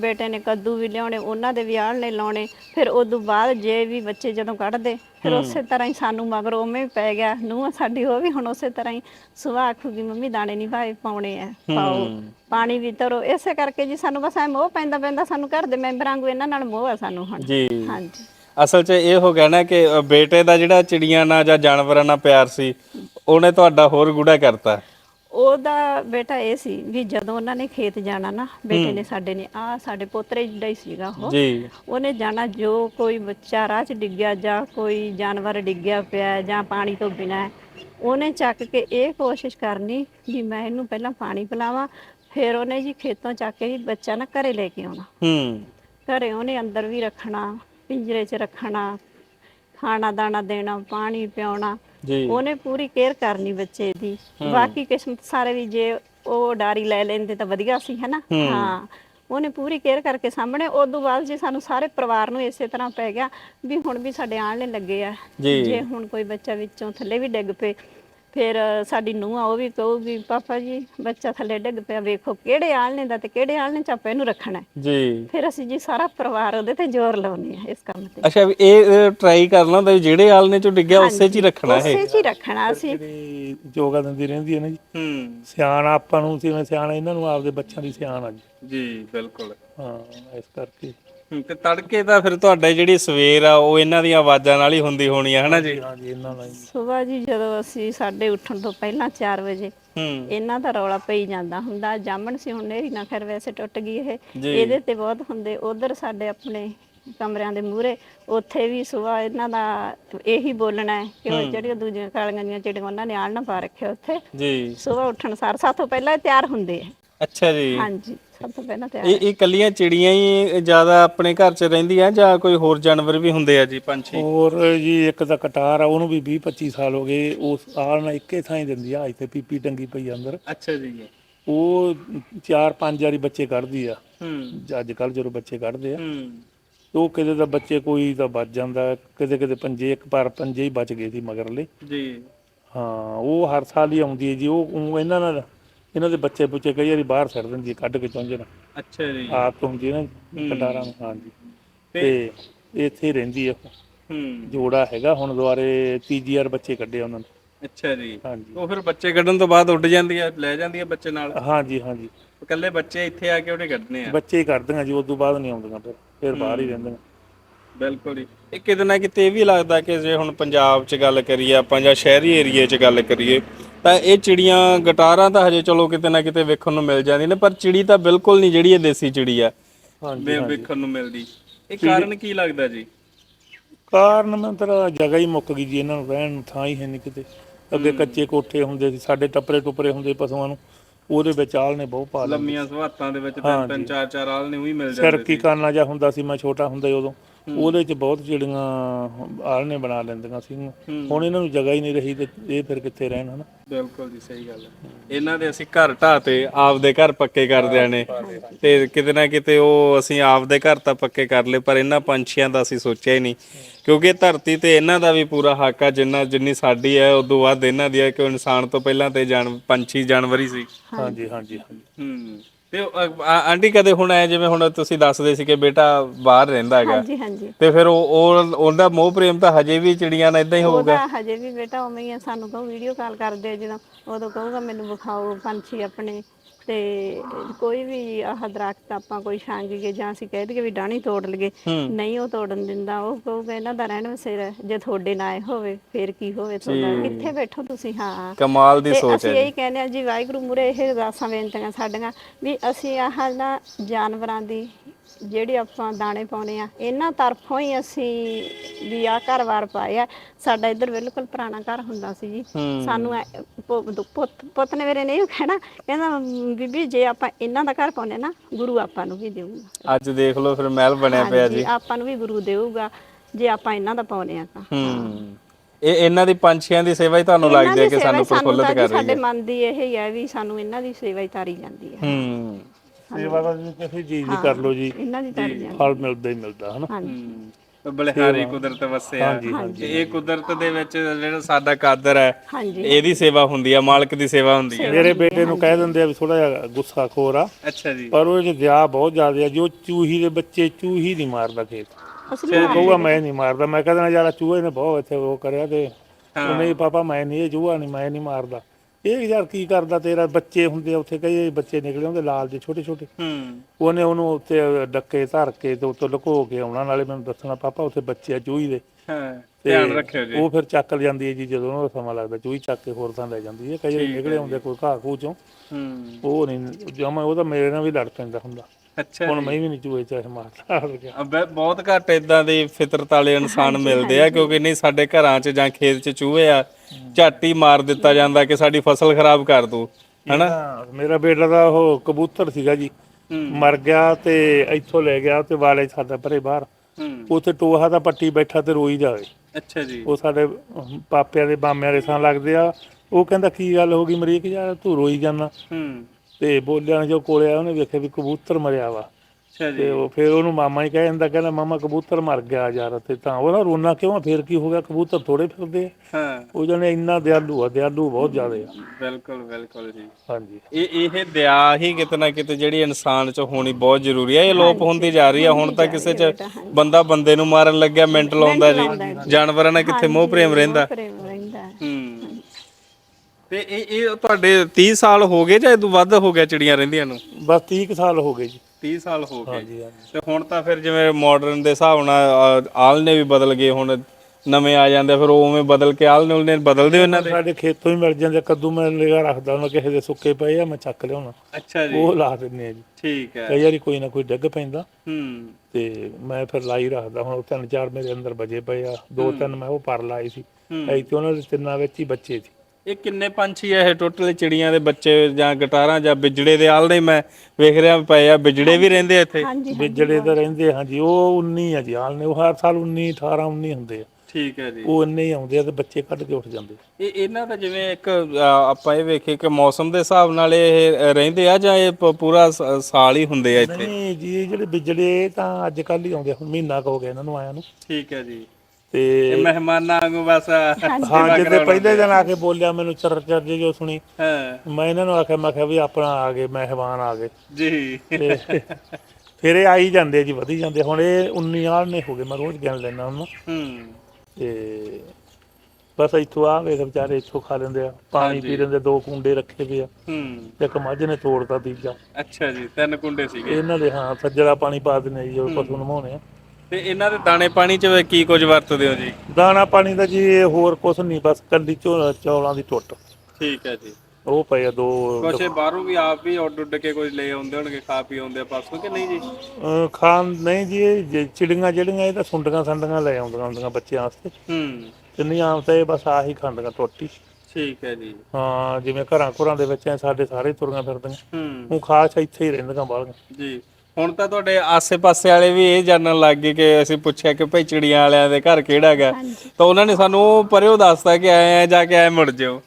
ਬੇਟੇ ਨੇ ਕੱਦੂ ਵੀ ਲਿਆਉਣੇ ਉਹਨਾਂ ਦੇ ਵੀ ਆਲਣੇ ਲਾਉਣੇ ਫਿਰ ਉਦੋਂ ਬਾਅਦ ਜੇ ਵੀ ਬੱਚੇ ਜਦੋਂ ਕੱਢਦੇ ਫਿਰ ਉਸੇ ਤਰ੍ਹਾਂ ਹੀ ਸਾਨੂੰ ਮਗਰ ਉਵੇਂ ਪੈ ਗਿਆ ਨੂੰਹ ਸਾਡੀ ਉਹ ਵੀ ਹੁਣ ਉਸੇ ਤਰ੍ਹਾਂ ਹੀ ਸੁਬਾਹ ਆਖੂਗੀ ਮੰਮੀ ਦਾਣੇ ਨਹੀਂ ਭਾਈ ਪਾਉਣੇ ਆ ਪਾਓ ਪਾਣੀ ਵੀ ਤਰੋ ਇਸੇ ਕਰਕੇ ਜੀ ਸਾਨੂੰ ਬਸ ਐ ਮੋਹ ਪੈਂਦਾ ਪੈਂਦਾ ਸਾਨੂੰ ਘਰ ਦੇ ਮੈਂਬਰਾਂ ਨੂੰ ਇਹਨਾਂ ਨਾਲ ਮੋਹ ਆ ਸਾਨੂੰ ਹੁਣ। ਜੀ। ਹਾਂਜੀ। ਅਸਲ 'ਚ ਇਹ ਹੋ ਗਿਆ ਨਾ ਕਿ ਬੇਟੇ ਦਾ ਜਿਹੜਾ ਚਿੜੀਆਂ ਨਾਲ ਜਾਂ ਜਾਨਵਰਾਂ ਨਾਲ ਪਿਆਰ ਸੀ ਉਹਨੇ ਤੁਹਾਡਾ ਹੋਰ ਗੂੜਾ ਕਰਤਾ। ਉਹਦਾ ਬੇਟਾ ਇਹ ਸੀ ਵੀ ਜਦੋਂ ਉਹਨਾਂ ਨੇ ਖੇਤ ਜਾਣਾ ਨਾ ਬੇਟੇ ਨੇ ਸਾਡੇ ਨੇ ਆ ਸਾਡੇ ਪੋਤਰੇ ਜਿੱਡਾ ਹੀ ਸੀਗਾ ਉਹ ਜੀ। ਉਹਨੇ ਜਾਣਾ ਜੋ ਕੋਈ ਬੱਚਾ ਰਾਹ 'ਚ ਡਿੱਗਿਆ ਜਾਂ ਕੋਈ ਜਾਨਵਰ ਡਿੱਗਿਆ ਪਿਆ ਜਾਂ ਪਾਣੀ ਤੋਂ ਬਿਨਾ ਉਹਨੇ ਚੱਕ ਕੇ ਇਹ ਕੋਸ਼ਿਸ਼ ਕਰਨੀ ਵੀ ਮੈਂ ਇਹਨੂੰ ਪਹਿਲਾਂ ਪਾਣੀ ਪਿਲਾਵਾਂ ਫਿਰ ਉਹਨੇ ਜੀ ਖੇਤੋਂ ਚੱਕ ਕੇ ਵੀ ਬੱਚਾ ਨਾ ਘਰੇ ਲੈ ਕੇ ਆਉਣਾ। ਹੂੰ। ਘਰੇ ਉਹਨੇ ਅੰਦਰ ਵੀ ਰੱਖਣਾ ਪਿੰਜਰੇ 'ਚ ਰੱਖਣਾ ਖਾਣਾ ਦਾਣਾ ਦੇਣਾ ਪਾਣੀ ਪਿਆਉਣਾ ਜੀ। ਉਹਨੇ ਪੂਰੀ ਕੇਅਰ ਕਰਨੀ ਬੱਚੇ ਦੀ। ਬਾਕੀ ਕਿਸਮਤ ਸਾਰੇ ਵੀ ਜੇ ਉਹ ਡਾਰੀ ਲੈ ਲੈਂਦੇ ਤਾਂ ਵਧੀਆ ਸੀ ਹੈਨਾ? ਹਾਂ। ਉਹਨੇ ਪੂਰੀ ਕੇਅਰ ਕਰਕੇ ਸਾਹਮਣੇ ਉਦੋਂ ਬਾਅਦ ਜੀ ਸਾਨੂੰ ਸਾਰੇ ਪਰਿਵਾਰ ਨੂੰ ਇਸੇ ਤਰ੍ਹਾਂ ਪੈ ਗਿਆ ਵੀ ਹੁਣ ਵੀ ਸਾਡੇ ਆਣਨੇ ਲੱਗੇ ਆ। ਜੇ ਹੁਣ ਕੋਈ ਬੱਚਾ ਵਿੱਚੋਂ ਥੱਲੇ ਵੀ ਡਿੱਗ ਪਏ ਫਿਰ ਸਾਡੀ ਨੂੰਹ ਆ ਉਹ ਵੀ ਕਹੂਗੀ ਪਾਪਾ ਜੀ ਬੱਚਾ ਥੱਲੇ ਡਿੱਗ ਪਿਆ ਵੇਖੋ ਕਿਹੜੇ ਆਲਣੇ ਦਾ ਤੇ ਕਿਹੜੇ ਆਲਣੇ ਚ ਆਪਾਂ ਇਹਨੂੰ ਰੱਖਣਾ ਹੈ। ਜੀ। ਫਿਰ ਅਸੀਂ ਜੀ ਸਾਰਾ ਪਰਿਵਾਰ ਉਹਦੇ ਤੇ ਜ਼ੋਰ ਲਾਉਂਦੇ ਆ ਇਸ ਕੰਮ ਤੇ। ਅੱਛਾ ਵੀ ਇਹ ਟਰਾਈ ਕਰਨਾ ਵੀ ਜਿਹੜੇ ਆਲਨੇ ਚੋਂ ਡਿੱਗਿਆ ਉਸੇ 'ਚ ਹੀ ਰੱਖਣਾ ਇਹ। ਉਸੇ ਚ ਹੀ ਰੱਖਣਾ ਅਸੀਂ। ਯੋਗਾ ਦਿੰਦੀ ਰਹਿੰਦੀ ਹੈ ਨਾ ਜੀ। ਹੂੰ। ਸਿਆਣ ਆਪਾਂ ਨੂੰ ਜਿਵੇਂ ਸਿਆਣ ਇਹਨਾਂ ਨੂੰ ਆਪਦੇ ਬੱਚਿਆਂ ਦੀ ਸਿਆਣ ਜੀ। ਜੀ ਬਿਲਕੁਲ। ਹਾਂ ਇਸ ਕਰਕੇ। ਹੂੰ, ਤੇ ਤੜਕੇ ਤਾਂ ਫਿਰ ਤੁਹਾਡੇ ਜਿਹੜੀ ਸਵੇਰ ਆ ਉਹ ਇਹਨਾਂ ਦੀਆਂ ਆਵਾਜ਼ਾਂ ਨਾਲ ਹੀ ਹੁੰਦੀ ਹੋਣੀ ਆ ਹਨਾ ਜੀ? ਹਾਂ ਜੀ ਇਹਨਾਂ ਨਾਲ ਹੀ। ਸਵੇਰ ਜੀ ਜਦੋਂ ਅਸੀਂ ਸਾਡੇ ਉੱਠਣ ਤੋਂ ਪਹਿਲਾਂ 4 ਵਜੇ ਹੂੰ। ਇਹਨਾਂ ਦਾ ਰੌਲਾ ਪਈ ਜਾਂਦਾ ਹੁੰਦਾ ਜਾਮਣ ਸੀ ਹੁਣ ਨੇਰੀ ਨਾ ਖੈਰ ਵੈਸੇ ਟੁੱਟ ਗਈ ਇਹ। ਜੀ। ਇਹਦੇ ਤੇ ਬਹੁਤ ਹੁੰਦੇ ਉਧਰ ਸਾਡੇ ਆਪਣੇ ਕਮਰਿਆਂ ਦੇ ਮੂਹਰੇ ਉੱਥੇ ਵੀ ਸਵੇਰ ਇਹਨਾਂ ਦਾ ਇਹੀ ਬੋਲਣਾ ਹੈ ਕਿ ਉਹ ਜਿਹੜੀਆਂ ਦੂਜੀਆਂ ਕਾਲੀਆਂ ਦੀਆਂ ਚਿੜੀਆਂ ਉਹਨਾਂ ਨੇ ਆਲਣਾ ਪਾ ਰੱਖਿਆ ਉੱਥੇ। ਜੀ। ਸਵੇਰ ਉੱਠਣ ਸਾਰ ਸਾਥੋਂ ਪਹਿਲਾਂ ਇਹ ਤਿਆਰ ਹੁੰਦੇ ਆ। ਅੱਛਾ ਜੀ। ਹਾਂਜੀ ਸਭ ਤੋਂ ਪਹਿਲਾਂ ਤਿਆਰ ਇਹ ਇਹ ਕੱਲੀਆਂ ਚਿੜੀਆਂ ਹੀ ਜ਼ਿਆਦਾ ਆਪਣੇ ਘਰ 'ਚ ਰਹਿੰਦੀਆਂ ਜਾਂ ਕੋਈ ਹੋਰ ਜਾਨਵਰ ਵੀ ਹੁੰਦੇ ਆ ਜੀ ਪੰਛੀ? ਹੋਰ ਜੀ ਇੱਕ ਤਾਂ ਕਟਾਰ ਆ ਉਹਨੂੰ ਵੀ 20 25 ਸਾਲ ਹੋ ਗਏ ਉਸ ਆਲ ਨਾਲ ਇੱਕੇ ਥਾਂ ਹੀ ਦਿੰਦੀ ਆ ਇੱਥੇ ਪੀਪੀ ਟੰਗੀ ਪਈ ਆ ਅੰਦਰ। ਅੱਛਾ ਜੀ। ਉਹ ਚਾਰ ਪੰਜ ਵਾਰੀ ਬੱਚੇ ਕੱਢਦੀ ਆ। ਹੂੰ। ਅੱਜ ਕੱਲ ਜਦੋਂ ਬੱਚੇ ਕੱਢਦੇ ਆ। ਹੂੰ। ਉਹ ਕਿਤੇ ਤਾਂ ਬੱਚੇ ਕੋਈ ਤਾਂ ਬਚ ਜਾਂਦਾ ਕਿਤੇ ਕਿਤੇ ਪੰਜੇ ਇੱਕ ਪਰ ਪੰਜੇ ਹੀ ਬਚ ਗਏ ਸੀ ਮਗਰਲੇ। ਜੀ। ਹਾਂ ਉਹ ਹਰ ਸਾਲ ਹੀ ਆਉਂਦੀ ਹੈ ਜੀ ਉਹ ਊਂ ਇਹਨਾਂ ਨਾਲ ਇਹਨਾਂ ਦੇ ਬੱਚੇ ਬੁੱਚੇ ਕਈ ਵਾਰੀ ਬਾਹਰ ਛੱਡ ਦਿੰਦੀ ਹੈ ਕੱਢ ਕੇ ਚੁੰਝਣ ਅੱਛਾ ਜੀ। ਆਪ ਹੁੰਦੀ ਹੈ ਨਾ ਕਟਾਰਾਂ ਨੂੰ ਹਾਂਜੀ। ਤੇ ਇੱਥੇ ਹੀ ਰਹਿੰਦੀ ਹੈ। ਹੂੰ। ਜੋੜਾ ਹੈਗਾ ਹੁਣ ਦੁਆਰੇ ਤੀਜੀ ਵਾਰ ਬੱਚੇ ਕੱਢੇ ਉਹਨਾਂ ਨੇ। ਅੱਛਾ ਜੀ। ਹਾਂਜੀ। ਉਹ ਫਿਰ ਬੱਚੇ ਕੱਢਣ ਤੋਂ ਬਾਅਦ ਉੱਡ ਜਾਂਦੀ ਆ ਲੈ ਜਾਂਦੀ ਆ ਬੱਚੇ ਨਾਲ? ਹਾਂਜੀ ਹਾਂਜੀ। ਇਕੱਲੇ ਬੱਚੇ ਇੱਥੇ ਆ ਕੇ ਉਹਨੇ ਕੱਢਣੇ ਆ? ਬੱਚੇ ਹੀ ਕਰਦੀਆਂ ਜੀ ਉਸ ਤੋਂ ਬਾਅਦ ਨਹੀਂ ਆਉਂਦੀਆਂ ਫਿਰ। ਫਿਰ ਬਾਹਰ ਹੀ। ਰਹਿੰਦੀਆਂ। ਬਿਲਕੁਲ ਜੀ। ਇਹ ਕਿਤੇ ਨਾ ਕਿਤੇ ਇਹ ਵੀ ਲੱਗਦਾ ਕਿ ਜੇ ਹੁਣ ਪੰਜਾਬ 'ਚ ਗੱਲ ਕਰੀਏ ਆਪਾਂ ਜਾਂ ਸ਼ਹਿਰੀ ਏਰੀਏ 'ਚ ਗੱਲ ਕਰੀਏ ਤਾਂ ਇਹ ਚਿੜੀਆਂ ਗਟਾਰਾਂ ਤਾਂ ਹਜੇ ਚਲੋ ਕਿਤੇ ਨਾ ਕਿਤੇ ਵੇਖਣ ਨੂੰ ਮਿਲ ਜਾਂਦੀਆਂ ਨੇ ਪਰ ਚਿੜੀ ਤਾਂ ਬਿਲਕੁਲ ਨਹੀਂ ਜਿਹੜੀ ਇਹ ਦੇਸੀ ਚਿੜੀ ਆ। ਹਾਂਜੀ ਵੇਖਣ ਨੂੰ ਮਿਲਦੀ। ਇਹ ਕਾਰਨ ਕੀ ਲੱਗਦਾ ਜੀ? ਕਾਰਨ ਮੈਂ ਤੇਰਾ ਜਗ੍ਹਾ ਹੀ ਮੁੱਕ ਗਈ ਜੀ ਇਹਨਾਂ ਨੂੰ ਰਹਿਣ ਨੂੰ ਥਾਂ ਹੀ ਹੈ ਨਹੀਂ ਕਿਤੇ। ਅੱਗੇ ਕੱਚੇ ਕੋਠੇ ਹੁੰਦੇ ਸੀ ਸਾਡੇ ਟੱਪਰੇ ਟੁੱਪਰੇ ਹੁੰਦੇ ਪਸ਼ੂਆਂ ਨੂੰ ਉਹਦੇ ਵਿੱਚ ਆਲ ਨੇ ਬਹੁਤ ਪਾ ਲੰਮੀਆਂ ਸਵਾਤਾਂ ਦੇ ਵਿੱਚ ਤਿੰਨ ਤਿੰਨ ਚਾਰ ਚਾਰ ਆਲ ਨੇ ਉਹੀ ਮਿਲ ਜਾਂਦੇ ਸਿਰਕੀ ਕਾਨਾ ਜਾਂ ਹੁੰਦਾ ਸੀ ਮੈਂ ਛੋਟਾ ਹੁੰਦਾ ਸੀ ਉਦੋਂ। ਉਹਦੇ ਚ ਬਹੁਤ ਚਿੜੀਆਂ ਆਲਣੇ ਬਣਾ ਲੈਂਦੀਆਂ ਸੀ ਹੁਣ ਇਹਨਾਂ ਨੂੰ ਜਗ੍ਹਾ ਹੀ ਨਹੀਂ ਰਹੀ ਤੇ ਇਹ ਫਿਰ ਕਿੱਥੇ ਰਹਿਣ ਹਨਾ? ਬਿਲਕੁਲ ਜੀ ਸਹੀ ਗੱਲ ਹੈ। ਇਹਨਾਂ ਦੇ ਅਸੀਂ ਘਰ ਢਾਹ ਤੇ ਆਪਦੇ ਘਰ ਪੱਕੇ ਕਰਦਿਆਂ ਨੇ ਤੇ ਕਿਤੇ ਨਾ ਕਿਤੇ ਉਹ ਅਸੀਂ ਆਪਦੇ ਘਰ ਤਾਂ ਪੱਕੇ ਕਰ ਲਏ ਪਰ ਇਹਨਾਂ ਪੰਛੀਆਂ ਦਾ ਅਸੀਂ ਸੋਚਿਆ ਹੀ ਨਹੀਂ। ਕਿਉਂਕਿ ਇਹ ਧਰਤੀ ਤੇ ਇਹਨਾਂ ਦਾ ਵੀ ਪੂਰਾ ਹੱਕ ਆ ਜਿੰਨਾ ਜਿੰਨੀ ਸਾਡੀ ਹੈ ਉਦੋਂ ਵੱਧ ਇਹਨਾਂ ਦੀ ਹੈ ਕਿ ਇਨਸਾਨ ਤੋਂ ਪਹਿਲਾਂ ਤੇ ਜਾਨ ਪੰਛੀ ਜਾਨਵਰ ਹੀ ਸੀ। ਹਾਂਜੀ ਹਾਂਜੀ ਹਾਂਜੀ। ਹੂੰ। ਤੇ ਉਹ, ਅ, ਆ- ਆਂਟੀ ਕਦੇ ਹੁਣ ਐ ਜਿਵੇਂ ਹੁਣ ਤੁਸੀਂ ਦੱਸਦੇ ਸੀ ਕਿ ਬੇਟਾ ਬਾਹਰ ਰਹਿੰਦਾ ਹੈਗਾ। ਹਾਂਜੀ ਹਾਂਜੀ। ਤੇ ਫਿਰ ਉਹ ਉਹ- ਉਹਦਾ ਮੋਹ ਪ੍ਰੇਮ ਤਾਂ ਹਜੇ ਵੀ ਚਿੜੀਆਂ ਨਾਲ ਇਦਾਂ ਹੀ ਹੋਊਗਾ। ਉਹਦਾ ਹਜੇ ਵੀ ਬੇਟਾ ਉਵੇਂ ਹੀ ਆ ਸਾਨੂੰ ਕਹੋ ਵੀਡੀਓ ਕਾਲ ਕਰਦੇ ਆ ਜਦੋਂ। ਉਦੋਂ ਕਹੂਗਾ ਮੈਨੂੰ ਵਿਖਾਓ ਪੰਛੀ ਆਪਣੇ ਤੇ ਕੋਈ ਵੀ ਆਹ ਦਰਖਤ ਆਪਾਂ ਕੋਈ ਛਾਂਗ ਗਏ ਜਾਂ ਅਸੀਂ ਕਹਿ ਦਈਏ ਵੀ ਡਾਣੀ ਤੋੜ ਲਈਏ ਨਹੀਂ ਉਹ ਤੋੜਨ ਦਿੰਦਾ ਉਹ ਕਹੂਗਾ ਇਹਨਾਂ ਦਾ ਰਹਿਣ ਵਸੇਰਾ ਹੈ। ਜੇ ਤੁਹਾਡੇ ਨਾ ਆਏ ਹੋਵੇ ਫਿਰ ਕੀ ਹੋਵੇ ਤੁਹਾਡਾ? ਕਿੱਥੇ ਬੈਠੋ ਤੁਸੀਂ? ਹਾਂ। ਕਮਾਲ ਦੀ ਤੇ ਸੋਚ ਅਸੀਂ ਹੈ ਇਹੀ ਕਹਿੰਦੇ ਆ ਜੀ ਵਾਹਿਗੁਰੂ ਮੂਰੇ ਇਹ ਅਰਦਾਸਾਂ ਬੇਨਤੀਆਂ ਸਾਡੀਆਂ ਵੀ ਅਸੀਂ ਆਹ ਨਾ ਜਾਨਵਰਾਂ ਦੀ ਜਿਹੜੀ ਆਪਾਂ ਦਾਣੇ ਪਾਉਨੇ ਆ ਇਹਨਾਂ ਤਰਫੋਂ ਹੀ ਅਸੀਂ ਵੀ ਆ ਘਰ-ਬਾਰ ਪਾਇਆ ਸਾਡਾ ਇੱਧਰ ਬਿਲਕੁਲ ਪੁਰਾਣਾ ਘਰ ਹੁੰਦਾ ਸੀ ਜੀ। ਸਾਨੂੰ ਐ- ਪੁ- ਪੁੱਤ ਪੁੱਤ ਨੇ ਮੇਰੇ ਨੇ ਇਹ ਕਹਿਣਾ ਕਹਿੰਦਾ "ਮ, ਬੀਬੀ ਜੇ ਆਪਾਂ ਇਹਨਾਂ ਦਾ ਘਰ ਪਾਉਨੇ ਨਾ ਗੁਰੂ ਆਪਾਂ ਨੂੰ ਵੀ ਦੇਊਗਾ। ਅੱਜ ਦੇਖ ਲਓ ਫਿਰ ਮਹਿਲ ਬਣਿਆ ਪਿਆ ਹਾਂਜੀ ਜੀ। ਆਪਾਂ ਨੂੰ ਵੀ ਗੁਰੂ ਦੇਊਗਾ ਜੇ ਆਪਾਂ ਇਹਨਾਂ ਦਾ ਪਾਉਨੇ ਆ ਤਾਂ। ਹੂੰ। ਇਹ ਇਹਨਾਂ ਦੀ ਪੰਛੀਆਂ ਦੀ ਸੇਵਾ ਹੀ ਤੁਹਾਨੂੰ ਲੱਗਦੀ ਹੈ ਕਿ ਸਾਨੂੰ ਪ੍ਰਫੁੱਲਤ ਕਰ ਰਹੀ ਸਾਡੇ ਹੈ ਮਨ ਦੀ ਇਹ ਹੀ ਹੈ ਵੀ ਸਾਨੂੰ ਇਹਨਾਂ ਦੀ ਸੇਵਾ ਹੀ ਤਾਰੀ ਜਾਂਦੀ ਹੈ। ਹੂੰ। ਸੇਵਾ ਦਾ ਜੀ ਕਿਸੇ ਚੀਜ਼ ਦੀ ਕਰ ਲਓ ਜੀ ਇਹਨਾਂ ਦੀ ਤਾਰੀ ਜਾਂਦੀ ਫਲ ਮਿਲਦਾ ਹੀ ਮਿਲਦਾ ਹਨਾ? ਹਾਂਜੀ। ਬਲਿਹਾਰੀ ਕੁਦਰਤ ਵਸਿਆ। ਇਹ ਕੁਦਰਤ ਦੇ ਵਿੱਚ ਜਿਹੜਾ ਸਾਡਾ ਕਾਦਰ ਹੈ ਹਾਂਜੀ। ਇਹਦੀ ਸੇਵਾ ਹੁੰਦੀ ਹੈ ਮਾਲਕ ਦੀ ਸੇਵਾ ਹੁੰਦੀ ਹੈ ਮੇਰੇ ਬੇਟੇ ਨੂੰ ਕਹਿ ਦਿੰਦੇ ਆ ਵੀ ਥੋੜਾ ਜਿਹਾ ਗੁੱਸਾ ਖੋਰ ਆ। ਅੱਛਾ ਜੀ। ਪਰ ਉਹ ਦਇਆ ਬਹੁਤ ਜ਼ਿਆਦਾ ਆ ਜੋ ਚੂਹੀ ਦੇ ਬੱਚੇ ਚੂਹੀ ਨਹੀਂ ਮਾਰਦਾ ਖੇਤ। ਉਹ ਕਹੂਗਾ ਮੈਂ ਨਹੀਂ ਮਾਰਦਾ। ਮੈਂ ਕਹਿੰਦਾ ਯਾਰ ਚੂਹੇ ਨੇ ਬਹੁਤ ਇੱਥੇ ਉਹ ਕਰਿਆ ਤੇ ਉਹ ਨਹੀਂ ਪਾਪਾ ਮੈਂ ਨਹੀਂ ਇਹ ਚੂਹਾ ਨਹੀਂ ਮੈਂ ਨਹੀਂ ਮਾਰਦਾ। ਇਹ ਯਾਰ ਕੀ ਕਰਦਾ ਤੇਰਾ ਬੱਚੇ ਹੁੰਦੇ ਆ ਉੱਥੇ ਕਈ ਬੱਚੇ ਨਿਕਲੇ ਹੁੰਦੇ ਲਾਲ ਜਿਹੇ ਛੋਟੇ ਛੋਟੇ ਹੂੰ। ਉਹਨੇ ਉਹਨੂੰ ਉੱਤੇ ਡੱਕੇ ਧਰ ਕੇ ਤੇ ਉੱਤੇ ਲੁਕੋ ਕੇ ਆਉਣਾ ਨਾਲੇ ਮੈਨੂੰ ਦੱਸਣਾ ਪਾਪਾ ਉੱਥੇ ਬੱਚੇ ਆ ਚੂਹੀ ਦੇ। ਹਾਂ ਧਿਆਨ ਰੱਖਿਓ ਜੀ। ਉਹ ਫਿਰ ਚੱਕ ਜਾਂਦੀ ਹੈ ਜੀ ਜਦੋਂ ਉਹਨੂੰ ਸਮਾਂ ਲੱਗਦਾ ਚੂਹੀ ਚੱਕ ਕੇ ਹੋਰ ਥਾਂ ਲੈ ਜਾਂਦੀ ਹੈ। ਕਈ ਵਾਰੀ ਨਿਕਲੇ ਹੁੰਦੇ ਕੋਈ ਘਾਹ ਖੂਹ ਚੋਂ। ਹੂੰ। ਉਹ ਨਹੀਂ ਜਮਾ ਉਹ ਤਾਂ ਮੇਰੇ ਨਾਲ ਵੀ ਲੜ ਪੈਂਦਾ ਹੁੰਦਾ। ਅੱਛਾ ਹੁਣ ਮੈਂ ਵੀ ਨਹੀਂ ਚੂਹੇ ਚਾਹੇ ਮਾਰਦਾ ਹਾਰ ਗਿਆ ਅਬੇ ਬਹੁਤ ਘੱਟ ਇਦਾਂ ਦੇ ਫਿਤਰਤ ਵਾਲੇ ਇਨਸਾਨ ਮਿਲਦੇ ਆ ਕਿਉਂਕਿ ਨਹੀਂ ਸਾਡੇ ਘਰਾਂ 'ਚ ਜਾਂ ਖੇਤ 'ਚ ਚੂਹੇ ਆ ਝੱਟ ਹੀ ਮਾਰ ਦਿੱਤਾ ਜਾਂਦਾ ਕਿ ਸਾਡੀ ਫਸਲ ਖਰਾਬ ਕਰ ਦੂ ਹਨਾ? ਮੇਰਾ ਬੇਟਾ ਦਾ ਉਹ ਕਬੂਤਰ ਸੀਗਾ ਜੀ। ਮਰ ਗਿਆ ਤੇ ਇੱਥੋਂ ਲੈ ਗਿਆ ਤੇ ਵਾਲੇ ਸਾਡਾ ਪਰੇ ਬਾਹਰ। ਉੱਥੇ ਟੋਹਾ ਦਾ ਪੱਟੀ ਬੈਠਾ ਤੇ ਰੋਈ ਜਾਵੇ। ਅੱਛਾ ਜੀ। ਉਹ ਸਾਡੇ ਪਾਪਿਆਂ ਦੇ ਬਾਮਿਆਂ ਦੇ ਸਾਂ ਲੱਗਦੇ ਆ। ਉਹ ਕਹਿੰਦਾ ਕੀ ਗੱਲ ਹੋ ਗਈ ਮਰੀਕ ਯਾਰ? ਤੂੰ ਰੋਈ ਜਾਂਦਾ। ਹੂੰ। ਤੇ ਬੋਲਿਆ ਜੋ ਕੋਲੇ ਆ ਉਹਨੇ ਵੇਖਿਆ ਵੀ ਕਬੂਤਰ ਮਰਿਆ ਵਾ। ਅੱਛਾ ਜੀ। ਤੇ ਉਹ ਫਿਰ ਉਹਨੂੰ ਮਾਮਾ ਹੀ ਕਹਿ ਜਾਂਦਾ ਕਹਿੰਦਾ ਮਾਮਾ ਕਬੂਤਰ ਮਰ ਗਿਆ ਯਾਰ ਤੇ ਤਾਂ। ਉਹ ਨਾ ਰੋਣਾ ਕਿਉਂ ਆ? ਫਿਰ ਕੀ ਹੋ ਗਿਆ? ਕਬੂਤਰ ਥੋੜੇ ਫਿਰਦੇ ਆ। ਹਾਂ। ਉਹ ਜਣੇ ਇੰਨਾ ਦਿਆਲੂ ਆ ਦਿਆਲੂ ਬਹੁਤ ਜ਼ਿਆਦਾ ਆ। ਬਿਲਕੁਲ ਬਿਲਕੁਲ ਜੀ। ਹਾਂਜੀ। ਇਹ ਇਹ ਦਇਆ ਹੀ ਕਿਤੇ ਨਾ ਕਿਤੇ ਜਿਹੜੀ ਇਨਸਾਨ 'ਚ ਹੋਣੀ ਬਹੁਤ ਜ਼ਰੂਰੀ ਹੈ ਇਹ ਲੋਪ ਹੁੰਦੀ ਜਾ ਰਹੀ ਹੈ ਹੁਣ ਤਾਂ ਕਿਸੇ 'ਚ ਬੰਦਾ ਬੰਦੇ ਨੂੰ ਮਾਰਨ ਲੱਗਿਆ ਮੈਂਟਲ ਆਉਂਦਾ ਜੀ। ਜਾਨਵਰਾਂ ਨਾਲ ਕਿੱਥੇ ਮੋਹ ਪ੍ਰੇਮ ਰਹਿੰਦਾ। ਪ੍ਰੇਮ ਤੇ ਇਹ ਇਹ ਤੁਹਾਡੇ 30 ਸਾਲ ਹੋ ਗਏ ਜਾਂ ਇਹ ਤੋਂ ਵੱਧ ਹੋ ਗਿਆ ਚਿੜੀਆਂ ਰਹਿੰਦੀਆਂ ਨੂੰ? ਬਸ 30 ਕੁ ਸਾਲ ਹੋ ਗਏ ਜੀ। 30 ਸਾਲ ਹੋ ਗਏ। ਹਾਂਜੀ ਹਾਂਜੀ। ਤੇ ਹੁਣ ਤਾਂ ਫਿਰ ਜਿਵੇਂ ਮਾਡਰਨ ਦੇ ਹਿਸਾਬ ਨਾਲ ਅ, ਆਲਣੇ ਵੀ ਬਦਲ ਗਏ ਹੁਣ ਨਵੇਂ ਆ ਜਾਂਦੇ ਫਿਰ ਉਹ ਉਵੇਂ ਬਦਲ ਕੇ ਆਲਣੇ ਉਲਣੇ ਬਦਲਦੇ ਹੋ ਇਹਨਾਂ ਦੇ? ਸਾਡੇ ਖੇਤੋਂ ਹੀ ਮਿਲ ਜਾਂਦੇ ਕੱਦੂ ਮੈਂ ਲਿਆ ਰੱਖਦਾ ਉਹਨਾਂ ਕਿਸੇ ਦੇ ਸੁੱਕੇ ਪਏ ਆ ਮੈਂ ਚੱਕ ਲਿਆਉਣਾ। ਅੱਛਾ ਜੀ। ਉਹ ਲਾ ਦਿੰਨੇ ਆ ਜੀ। ਠੀਕ ਹੈ। ਕਈ ਵਾਰੀ ਕੋਈ ਨਾ ਕੋਈ ਡਿੱਗ ਪੈਂਦਾ। ਹੂੰ। ਤੇ ਮੈਂ ਫਿਰ ਲਾਈ ਰੱਖਦਾ ਹੁਣ ਤਿੰਨ ਚਾਰ ਮੇਰੇ ਅੰਦਰ ਵਜੇ ਪਏ ਆ ਦੋ ਤਿੰਨ ਮੈਂ ਉਹ ਪਰ ਲਾਈ ਸੀ। ਐਤੀ ਉਹਨਾਂ ਦੇ ਤਿੰਨਾਂ ਵਿੱਚ ਹੀ ਬੱਚੇ ਸੀ। ਇਹ ਕਿੰਨੇ ਪੰਛੀ ਆ ਇਹ ਟੋਟਲ ਚਿੜੀਆਂ ਦੇ ਬੱਚੇ ਜਾਂ ਗਟਾਰਾਂ ਜਾਂ ਬਿਜੜੇ ਦੇ ਆਲਣੇ ਮੈਂ ਵੇਖ ਰਿਹਾ ਪਏ ਆ ਬਿਜੜੇ ਵੀ ਰਹਿੰਦੇ ਆ ਇੱਥੇ? ਹਾਂਜੀ ਵਿਜੜੇ ਤਾਂ ਰਹਿੰਦੇ ਹਾਂਜੀ ਉਹ 19 ਆ ਜੀ ਹਾਲ ਨੇ ਉਹ ਹਰ ਸਾਲ 19 18 19 ਹੁੰਦੇ ਆ। ਠੀਕ ਹੈ ਜੀ। ਉਹ ਇੰਨੇ ਹੀ ਆਉਂਦੇ ਆ ਤੇ ਬੱਚੇ ਕੱਢ ਕੇ ਉੱਠ ਜਾਂਦੇ। ਇਹ ਇਹਨਾਂ ਦਾ ਜਿਵੇਂ ਇੱਕ ਅ, ਆਪਾਂ ਇਹ ਵੇਖੇ ਕਿ ਮੌਸਮ ਦੇ ਹਿਸਾਬ ਨਾਲ ਇਹ ਰਹਿੰਦੇ ਆ ਜਾਂ ਇਹ ਪ- ਪੂਰਾ ਸ- ਸਾਲ ਹੀ ਹੁੰਦੇ ਆ ਇੱਥੇ? ਨਹੀਂ ਜੀ ਇਹ ਜਿਹੜੇ ਵਿਜੜੇ ਤਾਂ ਅੱਜ ਕੱਲ ਹੀ ਆਉਂਦੇ ਆ, ਹੁਣ ਮਹੀਨਾ ਕੁ ਹੋ ਗਿਆ ਇਹਨਾਂ ਨੂੰ ਆਇਆ ਨੂੰ। ਠੀਕ ਹੈ ਜੀ। ਤੇ ਮਹਿਮਾਨਾਂ ਵਾਂਗੂ ਬਸ ਹਾਂ ਜਿੱਦੇ ਪਹਿਲੇ ਦਿਨ ਆ ਕੇ ਬੋਲਿਆ ਮੈਨੂੰ ਚਰ ਚਰ ਜੇ ਜੋ ਸੁਣੀ। ਹਾਂ। ਮੈਂ ਇਹਨਾਂ ਨੂੰ ਆਖਿਆ ਮੈਂ ਕਿਹਾ ਵੀ ਆਪਣਾ ਆ ਗਏ ਮਹਿਮਾਨ ਆ ਗਏ। ਜੀ। ਫਿਰ ਇਹ ਆਈ ਜਾਂਦੇ ਜੀ ਵਧੀ ਜਾਂਦੇ ਹੁਣ ਇਹ 19 ਆਲ ਨੇ ਹੋ ਗਏ ਮੈਂ ਰੋਜ਼ ਗਿਣ ਲੈਣਾ ਉਹਨੂੰ ਹੂੰ। ਤੇ ਬਸ ਇੱਥੋਂ ਆ ਵੇਖ ਵਿਚਾਰੇ ਇੱਥੋਂ ਖਾ ਲੈਂਦੇ ਆ। ਪਾਣੀ ਪੀ ਲੈਂਦੇ ਦੋ ਕੁੰਡੇ ਰੱਖੇ ਪਏ ਆ। ਹੂੰ। ਤੇ ਇੱਕ ਮੱਝ ਨੇ ਤੋੜਤਾ ਤੀਜਾ। ਅੱਛਾ ਜੀ ਤਿੰਨ ਕੁੰਡੇ ਸੀਗੇ। ਇਹਨਾਂ ਦੇ ਹਾਂ ਸੱਜੜਾ ਪਾਣੀ ਪਾ ਦਿੰਦੇ ਜੀ ਉਹ ਪਸ਼ੂ ਨਮਾਉਣੇ ਆ। ਤੇ ਇਹਨਾਂ ਦੇ ਦਾਣੇ ਪਾਣੀ ਚ ਕੀ ਕੁਝ ਵਰਤਦੇ ਹੋ ਜੀ? ਦਾਣਾ ਪਾਣੀ ਦਾ ਜੀ ਇਹ ਹੋਰ ਕੁਛ ਨਹੀਂ ਬਸ ਕੱਲੀ ਝੋ- ਚੌਲਾਂ ਦੀ ਟੁੱਟ। ਠੀਕ ਹੈ ਜੀ। ਉਹ ਪਏ ਆ ਦੋ ਕੁਛ ਬਾਹਰੋਂ ਵੀ ਆਪ ਵੀ ਉੱਡ ਉੱਡ ਕੇ ਕੁਝ ਲੈ ਆਉਂਦੇ ਹੋਣਗੇ ਖਾ ਪੀ ਆਉਂਦੇ ਆ ਪਾਸੋਂ ਕਿ ਨਹੀਂ ਜੀ? ਅਹ ਖਾਣ ਨਹੀਂ ਜੀ ਇਹ ਜੇ ਚਿੜੀਆਂ ਜਿਹੜੀਆਂ ਇਹ ਤਾਂ ਸੁੰਡੀਆਂ ਸੰਡੀਆਂ ਲੈ ਆਉਂਦੀਆਂ ਹੁੰਦੀਆਂ ਬੱਚਿਆਂ ਵਾਸਤੇ। ਹੂੰ। ਕਿੰਨੀ ਆਮ ਤਾਂ ਇਹ ਬਸ ਆਹੀ ਖਾਂਦੀਆਂ ਟੋਟੀ। ਠੀਕ ਹੈ ਜੀ। ਹਾਂ ਜਿਵੇਂ ਘਰਾਂ ਘਰਾਂ ਦੇ ਵਿੱਚ ਐ ਸਾਡੇ ਸਾਰੇ ਤੁਰੀਆਂ ਫਿਰਦੀਆਂ। ਹੂੰ। ਉਹ ਖਾਸ ਇੱਥੇ ਹੀ ਰਹਿੰਦੀਆਂ ਬਾਹਲੀਆਂ। ਜੀ। ਹੁਣ ਤਾਂ ਤੁਹਾਡੇ ਆਸੇ-ਪਾਸੇ ਵਾਲੇ ਵੀ ਇਹ ਜਾਣਨ ਲੱਗ ਗਏ ਕਿ ਅਸੀਂ ਪੁੱਛਿਆ ਕਿ ਭਾਈ ਚਿੜੀਆਂ ਵਾਲਿਆਂ ਦੇ ਘਰ ਕਿਹੜਾ ਹੈਗਾ। ਤਾਂ ਉਹਨਾਂ ਨੇ ਸਾਨੂੰ ਉਹ ਪਰਿਓ ਦੱਸਤਾ ਕਿ ਆਏ ਆ ਜਾ ਕੇ ਆਏ ਮੁੜ ਜਿਓ।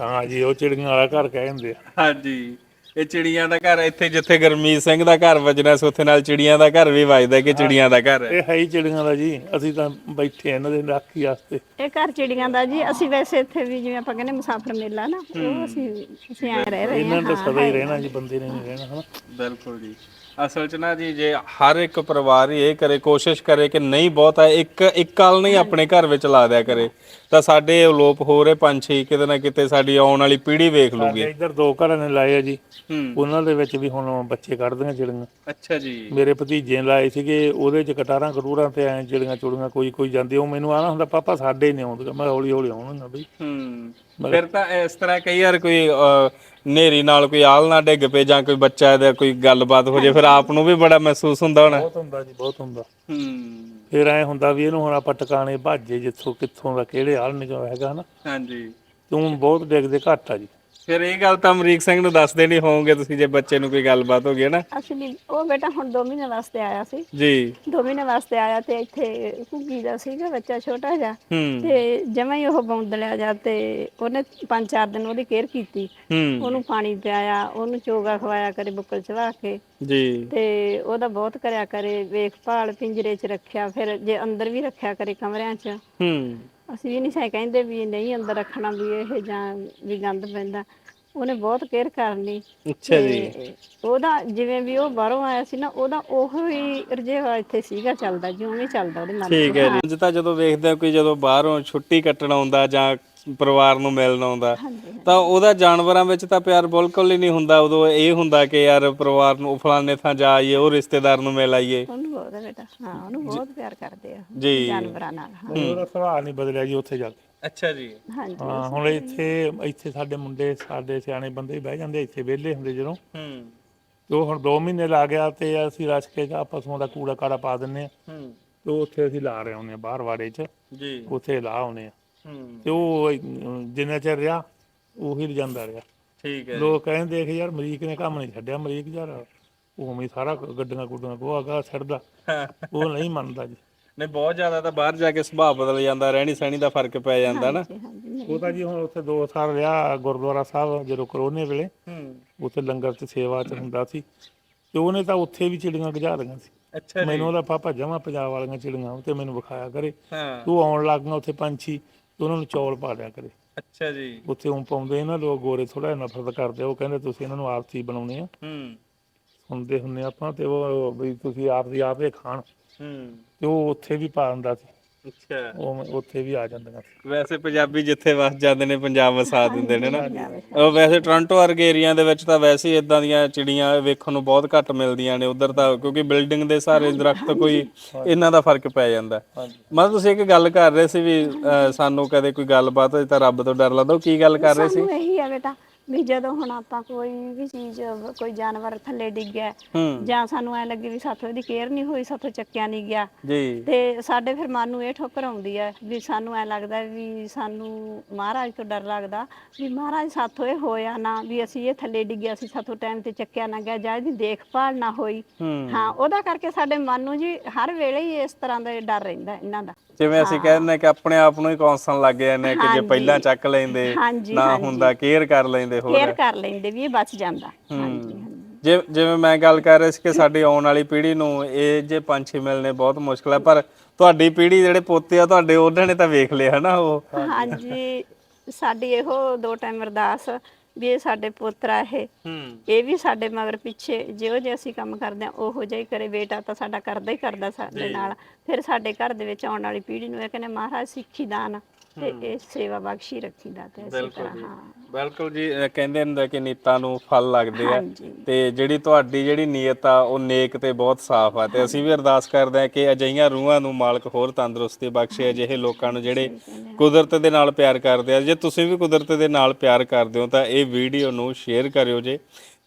ਹਾਂ ਜੀ ਉਹ ਚਿੜੀਆਂ ਵਾਲਾ ਘਰ ਕਹਿ ਦਿੰਦੇ ਆ। ਹਾਂਜੀ। ਇਹ ਚਿੜੀਆਂ ਦਾ ਘਰ ਇੱਥੇ ਜਿੱਥੇ ਗਰਮੀਤ ਸਿੰਘ ਦਾ ਘਰ ਵੱਜਣਾ ਸੀ ਉੱਥੇ ਨਾਲ ਚਿੜੀਆਂ ਦਾ ਘਰ ਵੀ ਵੱਜਦਾ ਕਿ ਚਿੜੀਆਂ ਦਾ ਘਰ ਹੈ। ਇਹ ਹੈ ਹੀ ਚਿੜੀਆਂ ਦਾ ਜੀ। ਅਸੀਂ ਤਾਂ ਬੈਠੇ ਆ ਇਹਨਾਂ ਦੇ ਰਾਖੀ ਵਾਸਤੇ। ਇਹ ਘਰ ਚਿੜੀਆਂ ਦਾ ਜੀ। ਅਸੀਂ ਵੈਸੇ ਇੱਥੇ ਵੀ ਜਿਵੇਂ ਆਪਾਂ ਕਹਿੰਦੇ ਮੁਸਾਫਰ ਮੇਲਾ ਨਾ ਉਹ ਅਸੀਂ ਅਸੀਂ ਆਏ ਰਹਿ ਰਹੇ ਇਹਨਾਂ ਹਾਂ। ਤਾਂ ਸਦਾ ਹੀ ਰਹਿਣਾ ਜੀ ਬੰਦੇ ਨੇ ਨਹੀਂ ਰਹਿਣਾ ਹਨਾ? ਬਿਲਕੁਲ ਜੀ। ਅਸਲ 'ਚ ਨਾ ਜੀ ਜੇ ਹਰ ਇੱਕ ਪਰਿਵਾਰ ਹੀ ਇਹ ਕਰੇ ਕੋਸ਼ਿਸ਼ ਕਰੇ ਕਿ ਨਹੀਂ ਬਹੁਤ ਇੱਕ ਇੱਕ ਕਾਲ ਨਹੀਂ ਆਪਣੇ ਘਰ ਵਿੱਚ ਲਾ ਦਿਆ ਕਰੇ। ਤਾਂ ਸਾਡੇ ਅਲੋਪ ਹੋ ਰਹੇ ਪੰਛੀ ਕਿਤੇ ਨਾ ਕਿਤੇ ਸਾਡੀ ਆਉਣ ਵਾਲੀ ਪੀੜ੍ਹੀ ਵੇਖ ਲੂਗੀ। ਇੱਧਰ ਦੋ ਘਰਾਂ ਨੇ ਲਾਏ ਆ ਜੀ। ਉਹਨਾਂ ਦੇ ਵਿੱਚ ਵੀ ਹੁਣ ਬੱਚੇ ਕੱਢਦੀਆਂ ਚਿੜੀਆਂ। ਅੱਛਾ ਜੀ। ਮੇਰੇ ਭਤੀਜੇ ਲਾਏ ਸੀਗੇ ਉਹਦੇ ਚ ਕਟਾਰਾਂ ਕਟੂਰਾਂ ਤੇ ਐ ਚਿੜੀਆਂ ਚੁੜੀਆਂ ਕੋਈ ਕੋਈ ਜਾਂਦੀ ਉਹ ਮੈਨੂੰ ਆਣਾ ਹੁੰਦਾ ਪਾਪਾ ਸਾਡੇ ਨਹੀਂ ਆਉਂਦੀਆਂ ਮੈਂ ਹੌਲੀ ਹੌਲੀ ਆਉਣਗਾ ਬਈ। ਹੂੰ। ਫਿਰ ਤਾਂ ਇਸ ਤਰ੍ਹਾਂ ਕਈ ਵਾਰ ਕੋਈ ਨੇਰੀ ਨਾਲ ਕੋਈ ਆਲ ਨਾ ਡਿੱਗ ਪਏ ਜਾਂ ਕੋਈ ਬੱਚਾ ਦਾ ਕੋਈ ਗੱਲਬਾਤ ਹੋ ਜੇ ਫਿਰ ਆਪ ਨੂੰ ਵੀ ਬੜਾ ਮਹਿਸੂਸ ਹੁੰਦਾ ਹੋਣਾ। ਬਹੁਤ ਹੁੰਦਾ ਜੀ ਬਹੁਤ ਹੁੰਦਾ। ਹੂੰ। ਫਿਰ ਐ ਹੁੰਦਾ ਵੀ ਇਹਨੂੰ ਹੁਣ ਆਪਾਂ ਟਿਕਾਣੇ ਭਾਜੇ ਜਿੱਥੋਂ ਕਿੱਥੋਂ ਦਾ ਕਿਹੜੇ ਹਾਲ ਨਿਕਲ ਹੈਗਾ ਨਾ ਹਾਂਜੀ। ਤੂੰ ਬਹੁਤ ਡਿੱਗਦੇ ਘੱਟ ਆ ਜੀ। ਫਿਰ ਇਹ ਗੱਲ ਤਾਂ ਅਮਰੀਕ ਸਿੰਘ ਨੂੰ ਦੱਸਦੇ ਨਹੀਂ ਹੋਵੋਗੇ ਤੁਸੀਂ ਜੇ ਬੱਚੇ ਨੂੰ ਕੋਈ ਗੱਲਬਾਤ ਹੋ ਗਈ ਹੈ ਨਾ। ਅਸਲੀ ਉਹ ਬੇਟਾ ਹੁਣ 2 ਮਹੀਨੇ ਵਾਸਤੇ ਆਇਆ ਸੀ। ਜੀ। 2 ਮਹੀਨੇ ਵਾਸਤੇ ਆਇਆ ਤੇ ਇੱਥੇ ਘੁੱਗੀ ਦਾ ਸੀਗਾ ਬੱਚਾ ਛੋਟਾ ਜਿਹਾ। ਹੂੰ। ਤੇ ਜਮਾਂ ਹੀ ਉਹ ਬੌਂਦਲਿਆ ਜਾ ਤੇ ਉਹਨੇ ਪੰਜ ਚਾਰ ਦਿਨ ਉਹਦੀ ਕੇਅਰ ਕੀਤੀ। ਹੂੰ। ਉਹਨੂੰ ਪਾਣੀ ਪਿਆਇਆ ਉਹਨੂੰ ਚੋਗਾ ਖਵਾਇਆ ਕਰੇ ਬੁੱਕਲ ਚਵਾ ਕੇ। ਜੀ। ਤੇ ਉਹਦਾ ਬਹੁਤ ਕਰਿਆ ਕਰੇ ਵੇਖਭਾਲ ਪਿੰਜਰੇ 'ਚ ਰੱਖਿਆ ਫਿਰ ਜੇ ਅੰਦਰ ਵੀ ਰੱਖਿਆ ਕਰੇ ਕਮਰਿਆਂ 'ਚ। ਹੂੰ। ਅਸੀਂ ਵੀ ਨਹੀਂ ਸਾਂ ਕਹਿੰਦੇ ਵੀ ਨਹੀਂ ਅੰਦਰ ਰੱਖਣਾ ਵੀ ਇਹ ਜਾਂ ਵੀ ਗੰਦ ਪੈਂਦਾ। ਉਹਨੇ ਬਹੁਤ ਕੇਅਰ ਕਰਨੀ ਅੱਛਾ ਜੀ। ਉਹਦਾ ਜਿਵੇਂ ਵੀ ਉਹ ਬਾਹਰੋਂ ਆਇਆ ਸੀ ਨਾ ਉਹਦਾ ਉਹੋ ਹੀ ਰਜੇਵਾ ਇੱਥੇ ਸੀਗਾ ਚੱਲਦਾ ਜਿਉਂ ਵੀ ਚੱਲਦਾ ਉਹਦੇ ਮਨ। ਠੀਕ ਹੈ ਜੀ। ਤਾਂ ਜਦੋਂ ਵੇਖਦੇ ਆ ਕੋਈ ਜਦੋਂ ਬਾਹਰੋਂ ਛੁੱਟੀ ਕੱਟਣ ਆਉਂਦਾ ਜਾਂ ਪਰਿਵਾਰ ਨੂੰ ਮਿਲਣ ਆਉਂਦਾ ਤਾਂ ਉਹਦਾ ਜਾਨਵਰਾਂ ਵਿੱਚ ਤਾਂ ਪਿਆਰ ਬਿਲਕੁਲ ਹੀ ਨਹੀਂ ਹੁੰਦਾ। ਉਦੋਂ ਇਹ ਹੁੰਦਾ ਕਿ ਯਾਰ ਪਰਿਵਾਰ ਨੂੰ ਫਲਾਣੇ ਥਾਂ ਜਾ ਆਈਏ ਉਹ ਰਿਸ਼ਤੇਦਾਰ ਨੂੰ ਮਿਲ ਆਈਏ। ਹੈ ਬੇਟਾ। ਹਾਂ ਉਹਨੂੰ ਬਹੁਤ ਪਿਆਰ ਕਰਦੇ ਆ। ਜੀ। ਜਾਨਵਰਾਂ ਨਾਲ ਹਾਂ। ਉਹਦਾ ਸੁਭਾਅ ਨਹੀਂ ਬਦਲਿਆ ਜੀ ਉੱਥੇ ਜਾ ਕੇ। ਅੱਛਾ ਜੀ। ਹਾਂਜੀ। ਹਾਂ ਹੁਣ ਇੱਥੇ ਇੱਥੇ ਸਾਡੇ ਮੁੰਡੇ ਸਾਡੇ ਸਿਆਣੇ ਬੰਦੇ ਬਹਿ ਜਾਂਦੇ ਇੱਥੇ ਵਿਹਲੇ ਹੁੰਦੇ ਜਦੋਂ। ਹੂੰ। ਤੇ ਉਹ ਹੁਣ 2 ਮਹੀਨੇ ਲਾ ਗਿਆ ਤੇ ਅਸੀਂ ਰਸ ਕੇ ਜਾਂ ਪਸ਼ੂਆਂ ਦਾ ਕੂੜਾ ਕਾੜਾ ਪਾ ਦਿੰਨੇ ਆ। ਹੂੰ। ਤੇ ਉਹ ਉੱਥੇ ਅਸੀਂ ਲਾ ਰਹੇ ਹੁੰਦੇ ਆ ਬਾਹਰ ਵਾੜੇ 'ਚ। ਜੀ। ਉੱਥੇ ਲਾ ਆਉਂਦੇ ਆ। ਹੂੰ। ਤੇ ਉਹ ਅਮ, ਜਿੰਨਾ ਚਿਰ ਰਿਹਾ ਉਹੀ ਜਾਂਦਾ ਰਿਹਾ। ਠੀਕ ਹੈ ਲੋਕ ਕਹਿੰਦੇ ਦੇਖ ਯਾਰ ਅਮਰੀਕ ਨੇ ਕੰਮ ਨਹੀਂ ਛੱਡਿਆ ਅਮਰੀਕ ਯਾਰ ਉਵੇਂ ਹੀ ਸਾਰਾ ਗੱਡੀਆਂ ਗੁੱਡੀਆਂ ਗੋਹਾਗਾ ਛੱਡਦਾ। ਉਹ ਨਹੀਂ ਮੰਨਦਾ ਜੀ। ਨਹੀਂ ਬਹੁਤ ਜ਼ਿਆਦਾ ਤਾਂ ਬਾਹਰ ਜਾ ਕੇ ਸੁਭਾਅ ਬਦਲ ਜਾਂਦਾ ਰਹਿਣੀ ਸਹਿਣੀ ਦਾ ਫ਼ਰਕ ਪੈ ਜਾਂਦਾ ਨਾ। ਉਹ ਤਾਂ ਜੀ ਹੁਣ ਉੱਥੇ 2 ਸਾਲ ਰਿਹਾ ਗੁਰਦੁਆਰਾ ਸਾਹਿਬ ਜਦੋਂ ਕਰੋਨੇ ਵੇਲੇ। ਹੂੰ। ਉੱਥੇ ਲੰਗਰ ਚ ਸੇਵਾ ਚ ਹੁੰਦਾ ਸੀ। ਤੇ ਉਹਨੇ ਤਾਂ ਉੱਥੇ ਵੀ ਚਿੜੀਆਂ ਗਜਾ ਲਈਆਂ ਸੀ। ਅੱਛਾ ਜੀ। ਮੈਨੂੰ ਉਹਦਾ ਪਾਪਾ ਜਮਾ ਪੰਜਾਬ ਵਾਲੀਆਂ ਚਿੜੀਆਂ ਉਹ ਤੇ ਮੈਨੂੰ ਵਿਖਾਇਆ ਕਰੇ। ਹਾਂ। ਤੂੰ ਆਉਣ ਲੱਗ ਗਿਆ ਉੱਥੇ ਪੰਛੀ ਤੇ ਉਹਨਾਂ ਨੂੰ ਚੌਲ ਪਾ ਦਿਆ ਕਰੇ। ਅੱਛਾ ਜੀ। ਉੱਥੇ ਉਹ ਪਾਉਂਦੇ ਨਾ ਲੋਕ ਗੋਰੇ ਥੋੜਾ ਨਫ਼ਰਤ ਕਰਦੇ। ਉਹ ਕਹਿੰਦੇ ਤੁਸੀਂ ਇਹਨਾਂ ਨੂੰ ਆਰਤੀ ਬਣਾਉਣੇ ਆ। ਹੂੰ। ਸੁਣਦੇ ਹੁੰਨੇ ਆਪਾਂ ਤੇ ਉਹ ਵੀ ਤੁਸੀਂ ਆਪ ਦੀ ਆਪੇ ਖਾਣ। ਹੂੰ। ਤੇ ਉਹ ਉੱਥੇ ਵੀ ਪਾ ਦਿੰਦਾ ਸੀ। ਅੱਛਾ। ਉਹ ਉੱਥੇ ਵੀ ਆ ਜਾਂਦੀਆਂ ਸੀ। ਵੈਸੇ ਪੰਜਾਬੀ ਜਿੱਥੇ ਵਸ ਜਾਂਦੇ ਨੇ ਪੰਜਾਬ ਵਸਾ ਦਿੰਦੇ ਨੇ ਨਾ। ਉਹ ਵੈਸੇ ਟੋਰਾਂਟੋ ਵਰਗੇ ਏਰੀਆ ਦੇ ਵਿੱਚ ਤਾਂ ਵੈਸੇ ਹੀ ਇਦਾਂ ਦੀਆਂ ਚਿੜੀਆਂ ਵੇਖਣ ਨੂੰ ਬਹੁਤ ਘੱਟ ਮਿਲਦੀਆਂ ਨੇ। ਉਧਰ ਤਾਂ ਕਿਉਂਕਿ ਬਿਲਡਿੰਗ ਦੇ ਸਾਰੇ ਦਰਖਤ ਕੋਈ ਇਹਨਾਂ ਦਾ ਫ਼ਰਕ ਪੈ ਜਾਂਦਾ। ਮਤਲਬ ਤੁਸੀਂ ਇੱਕ ਗੱਲ ਕਰ ਰਹੇ ਸੀ ਵੀ ਅਹ, ਸਾਨੂੰ ਕਦੇ ਕੋਈ ਗੱਲਬਾਤ ਹੋਈ ਤਾਂ ਰੱਬ ਤੋਂ ਡਰ ਲੱਗਦਾ। ਉਹ ਕੀ ਗੱਲ ਕਰ ਰਹੇ ਸੀ? ਸਾਨੂੰ ਇਹੀ ਆ ਬੇਟਾ ਵੀ ਜਦੋਂ ਹੁਣ ਆਪਾਂ ਕੋਈ ਵੀ ਚੀਜ਼ ਕੋਈ ਜਾਨਵਰ ਥੱਲੇ ਡਿੱਗ ਗਿਆ ਹੂੰ। ਜਾਂ ਸਾਨੂੰ ਐ ਲੱਗੇ ਵੀ ਸਾਥੋਂ ਇਹਦੀ ਕੇਅਰ ਨਹੀਂ ਹੋਈ ਸਾਥੋਂ ਚੱਕਿਆ ਨਹੀਂ ਗਿਆ। ਜੀ। ਤੇ ਸਾਡੇ ਫਿਰ ਮਨ ਨੂੰ ਇਹ ਠੋਕਰ ਆਉਂਦੀ ਹੈ ਵੀ ਸਾਨੂੰ ਐ ਲੱਗਦਾ ਵੀ ਸਾਨੂੰ ਮਹਾਰਾਜ ਤੋਂ ਡਰ ਲੱਗਦਾ ਵੀ ਮਹਾਰਾਜ ਸਾਥੋਂ ਇਹ ਹੋਇਆ ਨਾ ਵੀ ਅਸੀਂ ਇਹ ਥੱਲੇ ਡਿੱਗਿਆ ਸੀ ਸਾਥੋਂ ਟਾਈਮ ਤੇ ਚੱਕਿਆ ਨਾ ਗਿਆ ਜਾਂ ਇਹਦੀ ਦੇਖਭਾਲ ਨਾ ਹੋਈ। ਹੂੰ। ਹਾਂ ਉਹਦਾ ਕਰਕੇ ਸਾਡੇ ਮਨ ਨੂੰ ਜੀ ਹਰ ਵੇਲੇ ਹੀ ਇਸ ਤਰ੍ਹਾਂ ਦਾ ਡਰ ਰਹਿੰਦਾ ਇਹਨਾਂ ਦਾ। ਜਿਵੇਂ ਅਸੀਂ ਕਹਿੰਦੇ ਕਿ ਆਪਣੇ ਆਪ ਨੂੰ ਹੀ ਕੌਂਸਣ ਲੱਗ ਜਾਂਦੇ ਕਿ ਜੇ ਪਹਿਲਾਂ ਚੱਕ ਲੈਂਦੇ ਨਾ ਹੁੰਦਾ ਕੇਅਰ ਕਰ ਲੈਂਦੇ ਹੋਰ। ਕੇਅਰ ਕਰ ਲੈਂਦੇ ਵੀ ਇਹ ਬਚ ਜਾਂਦਾ। ਹਾਂਜੀ ਜਿਵੇਂ ਮੈਂ ਗੱਲ ਕਰ ਰਿਹਾ ਸੀ ਕਿ ਸਾਡੀ ਆਉਣ ਵਾਲੀ ਪੀੜ੍ਹੀ ਨੂੰ ਇਹ ਜੇ ਪੰਛੀ ਮਿਲਣੇ ਬਹੁਤ ਮੁਸ਼ਕਲ ਹੈ ਪਰ ਤੁਹਾਡੀ ਪੀੜ੍ਹੀ ਜਿਹੜੇ ਪੋਤੇ ਆ ਤੁਹਾਡੇ ਉਹਨਾਂ ਨੇ ਤਾਂ ਵੇਖ ਲਿਆ ਹਨਾ ਉਹ। ਹਾਂਜੀ ਸਾਡੀ ਇਹੋ ਦੋ ਟਾਈਮ ਅਰਦਾਸ ਵੀ ਇਹ ਸਾਡੇ ਪੋਤਰਾ ਇਹ। ਹੂੰ। ਇਹ ਵੀ ਸਾਡੇ ਮਗਰ ਪਿੱਛੇ ਜਿਹੋ ਜਿਹੇ ਅਸੀਂ ਕੰਮ ਕਰਦੇ ਆ ਉਹੋ ਜਿਹਾ ਹੀ ਕਰੇ। ਬੇਟਾ ਤਾਂ ਸਾਡਾ ਕਰਦਾ ਹੀ ਕਰਦਾ ਸਾਡੇ ਨਾਲ। ਫਿਰ ਸਾਡੇ ਘਰ ਦੇ ਵਿੱਚ ਆਉਣ ਵਾਲੀ ਪੀੜ੍ਹੀ ਨੂੰ ਇਹ ਕਹਿੰਦੇ ਮਹਾਰਾਜ ਸਿੱਖੀ ਦਾਨ ਤੇ ਇਹ ਸੇਵਾ ਬਖਸ਼ੀ ਰੱਖੀ ਦਾ ਤੇ ਇਸੇ ਤਰ੍ਹਾਂ ਹਾਂ। ਬਿਲਕੁਲ ਜੀ ਅਹ ਕਹਿੰਦੇ ਹੁੰਦੇ ਕਿ ਨੀਤਾਂ ਨੂੰ ਫਲ ਲੱਗਦੇ ਆ। ਹਾਂਜੀ। ਤੇ ਜਿਹੜੀ ਤੁਹਾਡੀ ਜਿਹੜੀ ਨੀਅਤ ਆ ਉਹ ਨੇਕ ਤੇ ਬਹੁਤ ਸਾਫ਼ ਆ। ਤੇ ਅਸੀਂ ਵੀ ਅਰਦਾਸ ਕਰਦੇ ਆ ਕਿ ਅਜਈਆਂ ਰੂਹਾਂ ਨੂੰ ਮਾਲਕ ਹੋਰ ਤੰਦਰੁਸਤੀ ਬਖਸ਼ੇ ਅਜਿਹੇ ਲੋਕਾਂ ਨੂੰ ਜਿਹੜੇ ਕੁਦਰਤ ਦੇ ਨਾਲ ਪਿਆਰ ਕਰਦੇ ਆ। ਜੇ ਤੁਸੀਂ ਵੀ ਕੁਦਰਤ ਦੇ ਨਾਲ ਪਿਆਰ ਕਰਦੇ ਹੋ ਤਾਂ ਇਹ ਵੀਡੀਓ ਨੂੰ ਸ਼ੇਅਰ ਕਰਿਓ ਜੇ।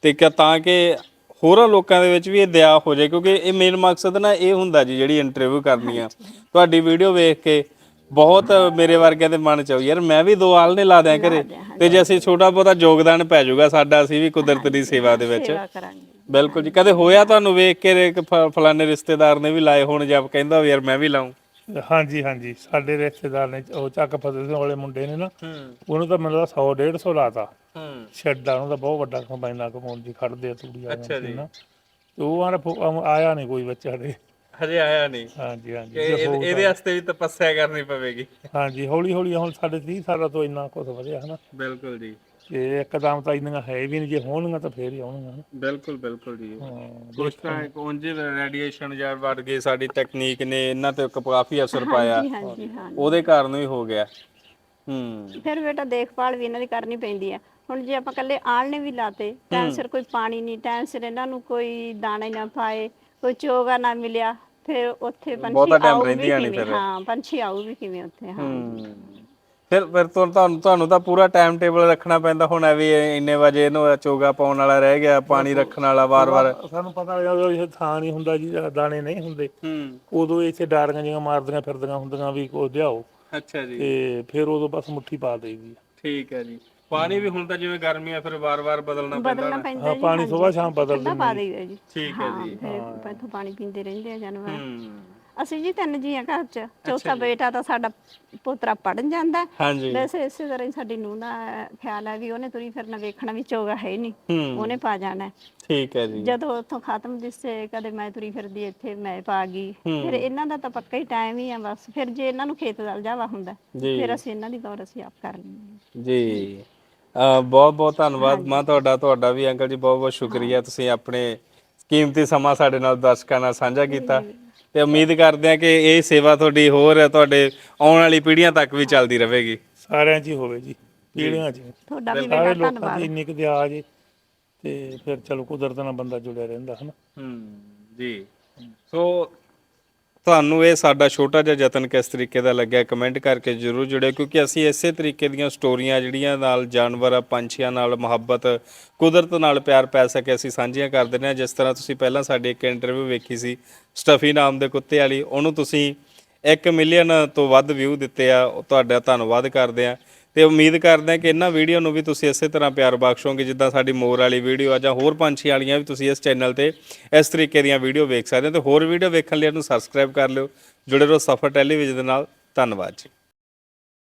ਤੇ ਕਿ ਤਾਂ ਕਿ ਹੋਰਾਂ ਲੋਕਾਂ ਦੇ ਵਿੱਚ ਵੀ ਇਹ ਦਇਆ ਹੋ ਜਾਏ ਕਿਉਂਕਿ ਇਹ ਮੇਨ ਮਕਸਦ ਨਾ ਇਹ ਹੁੰਦਾ ਜੀ ਜਿਹੜੀ ਇੰਟਰਵਿਊ ਕਰਨੀ ਆ। ਤੁਹਾਡੀ ਵੀਡੀਓ ਵੇਖ ਕੇ ਬਹੁਤ ਮੇਰੇ ਵਰਗਿਆਂ ਦੇ ਮਨ ਚ ਆਉ ਯਾਰ ਮੈਂ ਵੀ ਦੋ ਆਲਣੇ ਲਾ ਦਿਆਂ ਘਰੇ। ਤੇ ਜੇ ਅਸੀਂ ਛੋਟਾ ਬਹੁਤਾ ਯੋਗਦਾਨ ਪੈ ਜਾਊਗਾ ਸਾਡਾ ਅਸੀਂ ਵੀ ਕੁਦਰਤ ਦੀ ਸੇਵਾ ਦੇ ਵਿੱਚ। ਸੇਵਾ ਕਰਾਂਗੇ। ਬਿਲਕੁਲ ਜੀ ਕਦੇ ਹੋਇਆ ਤੁਹਾਨੂੰ ਵੇਖ ਕੇ ਇੱਕ ਫ- ਫਲਾਣੇ ਰਿਸ਼ਤੇਦਾਰ ਨੇ ਵੀ ਲਾਏ ਹੋਣ ਜਾਂ ਕਹਿੰਦਾ ਯਾਰ ਮੈਂ ਵੀ ਲਾਉਂ ਹਾਂਜੀ ਹਾਂਜੀ ਸਾਡੇ ਰਿਸ਼ਤੇਦਾਰ ਨੇ ਉਹ ਚੱਕ ਫਤਿਹ ਸਿੰਘ ਵਾਲੇ ਮੁੰਡੇ ਨੇ ਨਾ ਹੂੰ। ਉਹਨੂੰ ਤਾਂ ਮੈਨੂੰ ਲੱਗਦਾ 100 150 ਲਾਤਾ। ਹੂੰ। ਸ਼ੈੱਡ ਆ ਉਹਨੂੰ ਤਾਂ ਬਹੁਤ ਵੱਡਾ ਕੰਬਾਈਨਾਂ ਕਮੋਨ ਦੀ ਖੜਦੇ ਆ ਤੂੜੀਆਂ ਅੱਛਾ ਜੀ। ਨਾ। ਤੇ ਉਹ ਆਂਹਦਾ ਫੋ- ਆਮ- ਆਇਆ ਨਹੀਂ ਕੋਈ ਬੱਚਾ ਹਲੇ ਹਜੇ ਆਇਆ ਨਹੀਂ। ਹਾਂਜੀ ਹਾਂਜੀ। ਇਹ- ਇਹਦੇ ਵਾਸਤੇ ਵੀ ਤਪੱਸਿਆ ਕਰਨੀ ਪਵੇਗੀ। ਹਾਂਜੀ ਹੌਲੀ ਹੌਲੀ ਹੁਣ ਸਾਡੇ 30 ਸਾਲਾਂ ਤੋਂ ਇੰਨਾ ਕੁਝ ਵਧਿਆ ਹਨਾ। ਬਿਲਕੁਲ ਜੀ। ਤੇ ਇੱਕਦਮ ਤਾਂ ਇੰਨੀਆਂ ਹੈ ਵੀ ਨਹੀਂ ਜੇ ਹੋਣਗੀਆਂ ਤਾਂ ਫੇਰ ਹੀ ਆਉਣਗੀਆਂ ਹਨਾ। ਬਿਲਕੁਲ ਬਿਲਕੁਲ ਜੀ। ਹਾਂ ਕੁਝ ਤਾਂ ਉਂਝ ਰੇਡੀਏਸ਼ਨ ਜਾਂ ਵੜ ਗਈ ਸਾਡੀ ਟੈਕਨੀਕ ਨੇ ਇਹਨਾਂ ਤੇ ਕਾਫੀ ਅਸਰ ਪਾਇਆ। ਹਾਂਜੀ ਹਾਂਜੀ। ਹਾਂ ਉਹਦੇ ਕਾਰਨ ਵੀ ਹੋ ਗਿਆ। ਹੂੰ। ਫਿਰ ਬੇਟਾ ਦੇਖਭਾਲ ਵੀ ਇਹਨਾਂ ਦੀ ਕਰਨੀ ਪੈਂਦੀ ਹੈ ਹੁਣ ਜੇ ਆਪਾਂ ਕੱਲੇ ਆਲਣੇ ਵੀ ਲਾਤੇ ਟਾਈਮ ਸਿਰ ਕੋਈ ਪਾਣੀ ਨਹੀਂ ਟਾਈਮ ਸਿਰ ਇਹਨਾਂ ਨੂੰ ਕੋਈ ਦਾਣਾ ਹੀ ਨਾ ਪਾਏ ਕੋਈ ਚੋਗਾ ਨਾ ਮਿਲਿਆ ਫਿਰ ਉੱਥੇ ਪੰਛੀ ਬਹੁਤਾ time ਆਊ ਵੀ ਰਹਿੰਦੀਆਂ ਨੀ ਕਿਵੇਂ? ਫਿਰ। ਹਾਂ ਪੰਛੀ ਆਊ ਵੀ ਕਿਵੇਂ ਉੱਥੇ? ਹਾਂ। ਹੂੰ। ਫਿਰ ਫਿਰ ਤੁਹਾ- ਤੁਹਾਨੂੰ ਤੁਹਾਨੂੰ ਤਾਂ ਪੂਰਾ ਟਾਈਮ ਟੇਬਲ ਰੱਖਣਾ ਪੈਂਦਾ ਹੁਣ ਵੀ ਇੰਨੇ ਵਜੇ ਇਹਨੂੰ ਚੋਗਾ ਪਾਉਣ ਵਾਲਾ ਰਹਿ ਗਿਆ ਪਾਣੀ ਰੱਖਣ ਵਾਲਾ ਵਾਰ-ਵਾਰ ਸਾਨੂੰ ਪਤਾ ਜਦੋਂ ਇਹ ਥਾਂ ਨਹੀਂ ਹੁੰਦਾ ਜੀ ਦਾਣੇ ਨਹੀਂ ਹੁੰਦੇ। ਹੂੰ। ਉਦੋਂ ਇੱਥੇ ਡਾਰੀਆਂ ਜਿਹੀਆਂ ਮਾਰਦੀਆਂ ਫਿਰਦੀਆਂ ਹੁੰਦੀਆਂ ਵੀ ਕੋ ਲਿਆਓ ਅੱਛਾ ਜੀ। ਤੇ ਫਿਰ ਉਦੋਂ ਬਸ ਮੁੱਠੀ ਪਾ ਦੇਈਦੀ ਆ। ਠੀਕ ਹੈ ਜੀ। ਪਾਣੀ ਵੀ ਹੁਣ ਤਾਂ ਜਿਵੇਂ ਗਰਮੀ ਆ ਫਿਰ ਵਾਰ-ਵਾਰ ਬਦਲਣਾ ਪੈਂਦਾ ਬਦਲਣਾ ਪੈਂਦਾ ਹਾਂ ਜੀ ਪਾਣੀ ਸਵੇਰ ਸ਼ਾਮ ਬਦਲ ਠੰਡਾ ਪਾ ਦੇਈਦਾ ਜੀ। ਠੀਕ ਹੈ ਜੀ। ਫਿਰ ਇੱਥੋਂ ਪਾਣੀ ਪੀਂਦੇ ਰਹਿੰਦੇ ਆ ਜਾਨਵਰ। ਹੂੰ। ਅਸੀਂ ਜੀ ਤਿੰਨ ਜੀਆਂ ਘਰ ਚ ਚੌਥਾ ਬੇਟਾ ਤਾਂ ਸਾਡਾ ਪੋਤਰਾ ਪੜਨ ਜਾਂਦਾ। ਹੈ। ਹਾਂਜੀ। ਵੈਸੇ ਇਸੇ ਤਰ੍ਹਾਂ ਹੀ ਸਾਡੀ ਨੂੰਹ ਦਾ ਖਿਆਲ ਹੈ ਵੀ ਉਹਨੇ ਤੁਰੀ ਫਿਰਨਾ ਵੇਖਣਾ ਵੀ ਚੋਗਾ ਹੈ ਹੀ ਨਹੀਂ। ਹੂੰ। ਉਹਨੇ ਪਾ ਜਾਣਾ। ਹੈ। ਠੀਕ ਹੈ ਜੀ। ਜਦੋਂ ਉੱਥੋਂ ਖਤਮ ਦਿਸੇ ਕਦੇ ਮੈਂ ਤੁਰੀ ਫਿਰਦੀ ਇੱਥੇ ਮੈਂ ਪਾ ਗਈ। ਫਿਰ ਇਹਨਾਂ ਦਾ ਤਾਂ ਪੱਕਾ ਹੀ ਟਾਈਮ ਹੀ ਆ ਬਸ। ਫਿਰ ਜੇ ਇਹਨਾਂ ਨੂੰ ਖੇਤ ਦਾ ਜਾਵਾ ਹੁੰਦਾ ਜੀ। ਫਿਰ ਅਸੀਂ ਇਹਨਾਂ ਦੀ ਗੌਰ ਅਸੀਂ ਆਪ ਕਰ ਲੈਂਦੇ ਜੀ। ਬਹੁਤ ਬਹੁਤ ਧੰਨਵਾਦ। ਮਾਂ ਤੁਹਾਡਾ ਤੁਹਾਡਾ ਵੀ ਅੰਕਲ ਜੀ ਬਹੁਤ ਬਹੁਤ ਸ਼ੁਕਰੀਆ। ਤੁਸੀਂ ਆਪਣੇ ਕੀਮਤੀ ਸਮਾਂ ਸਾਡੇ ਨਾਲ ਦਰਸ਼ਕਾਂ ਨਾਲ ਸਾਂਝਾ ਕੀਤਾ ਤੇ ਉਮੀਦ ਕਰਦੇ ਹਾਂ ਕਿ ਇਹ ਸੇਵਾ ਤੁਹਾਡੀ ਹੋਰ ਤੁਹਾਡੇ ਆਉਣ ਵਾਲੀ ਪੀੜ੍ਹੀਆਂ ਤੱਕ ਵੀ ਚੱਲਦੀ ਰਹੇਗੀ। ਸਾਰਿਆਂ 'ਚ ਹੀ ਹੋਵੇ ਜੀ ਪੀੜ੍ਹੀਆਂ 'ਚ। ਤੁਹਾਡਾ ਵੀ ਸਾਰੇ ਬੇਟਾ ਲੋਕਾਂ ਧੰਨਵਾਦ। ਇੰਨੀ ਕੁ ਦਿਆ ਆ ਜੇ ਤੇ ਫਿਰ ਚਲੋ ਕੁਦਰਤ ਨਾਲ ਬੰਦਾ ਜੁੜਿਆ ਰਹਿੰਦਾ ਹਨਾ। ਹੂੰ ਜੀ। ਸੋ ਤੁਹਾਨੂੰ ਇਹ ਸਾਡਾ ਛੋਟਾ ਜਿਹਾ ਯਤਨ ਕਿਸ ਤਰੀਕੇ ਦਾ ਲੱਗਿਆ? ਕਮੈਂਟ ਕਰਕੇ ਜਰੂਰ ਜੁੜਿਓ, ਕਿਉਂਕਿ ਅਸੀਂ ਇਸੇ ਤਰੀਕੇ ਦੀਆਂ ਸਟੋਰੀਆਂ ਜਿਹੜੀਆਂ ਨਾਲ ਜਾਨਵਰ ਪੰਛੀਆਂ ਨਾਲ, ਮੁਹੱਬਤ, ਕੁਦਰਤ ਨਾਲ ਪਿਆਰ ਪੈ ਸਕੇ, ਅਸੀਂ ਸਾਂਝੀਆਂ ਕਰ ਦਿੰਦੇ ਹਾਂ। ਜਿਸ ਤਰ੍ਹਾਂ ਤੁਸੀਂ ਪਹਿਲਾਂ ਸਾਡੀ ਇੱਕ ਇੰਟਰਵਿਊ ਵੇਖੀ ਸੀ, ਸਟਫੀ ਨਾਮ ਦੇ ਕੁੱਤੇ ਵਾਲੀ, ਉਹਨੂੰ ਤੁਸੀਂ 1 ਮਿਲੀਅਨ ਤੋਂ ਵੱਧ ਵਿਊ ਦਿੱਤੇ ਆ। ਉਹ ਤੁਹਾਡਾ ਧੰਨਵਾਦ ਕਰਦੇ ਆ ਤੇ ਉਮੀਦ ਕਰਦੇ ਹਾਂ ਕਿ ਇਹਨਾਂ ਵੀਡੀਓ ਨੂੰ ਵੀ ਤੁਸੀਂ ਇਸੇ ਤਰ੍ਹਾਂ ਪਿਆਰ ਬਖਸ਼ੋਗੇ, ਜਿੱਦਾਂ ਸਾਡੀ ਮੋਰ ਵਾਲੀ ਵੀਡੀਓ ਆ ਜਾਂ ਹੋਰ ਪੰਛੀ ਵਾਲੀਆਂ ਵੀ ਤੁਸੀਂ ਇਸ ਚੈਨਲ ਤੇ ਇਸ ਤਰੀਕੇ ਦੀਆਂ ਵੀਡੀਓ ਵੇਖ ਸਕਦੇ ਹੋ। ਤੇ ਹੋਰ ਵੀਡੀਓ ਵੇਖਣ ਲਈ ਇਹਨੂੰ ਸਬਸਕ੍ਰਾਈਬ ਕਰ ਲਿਓ। ਜੁੜੇ ਰਹੋ ਸਫਰ ਟੈਲੀਵਿਜ਼ਨ ਦੇ ਨਾਲ। ਧੰਨਵਾਦ ਜੀ।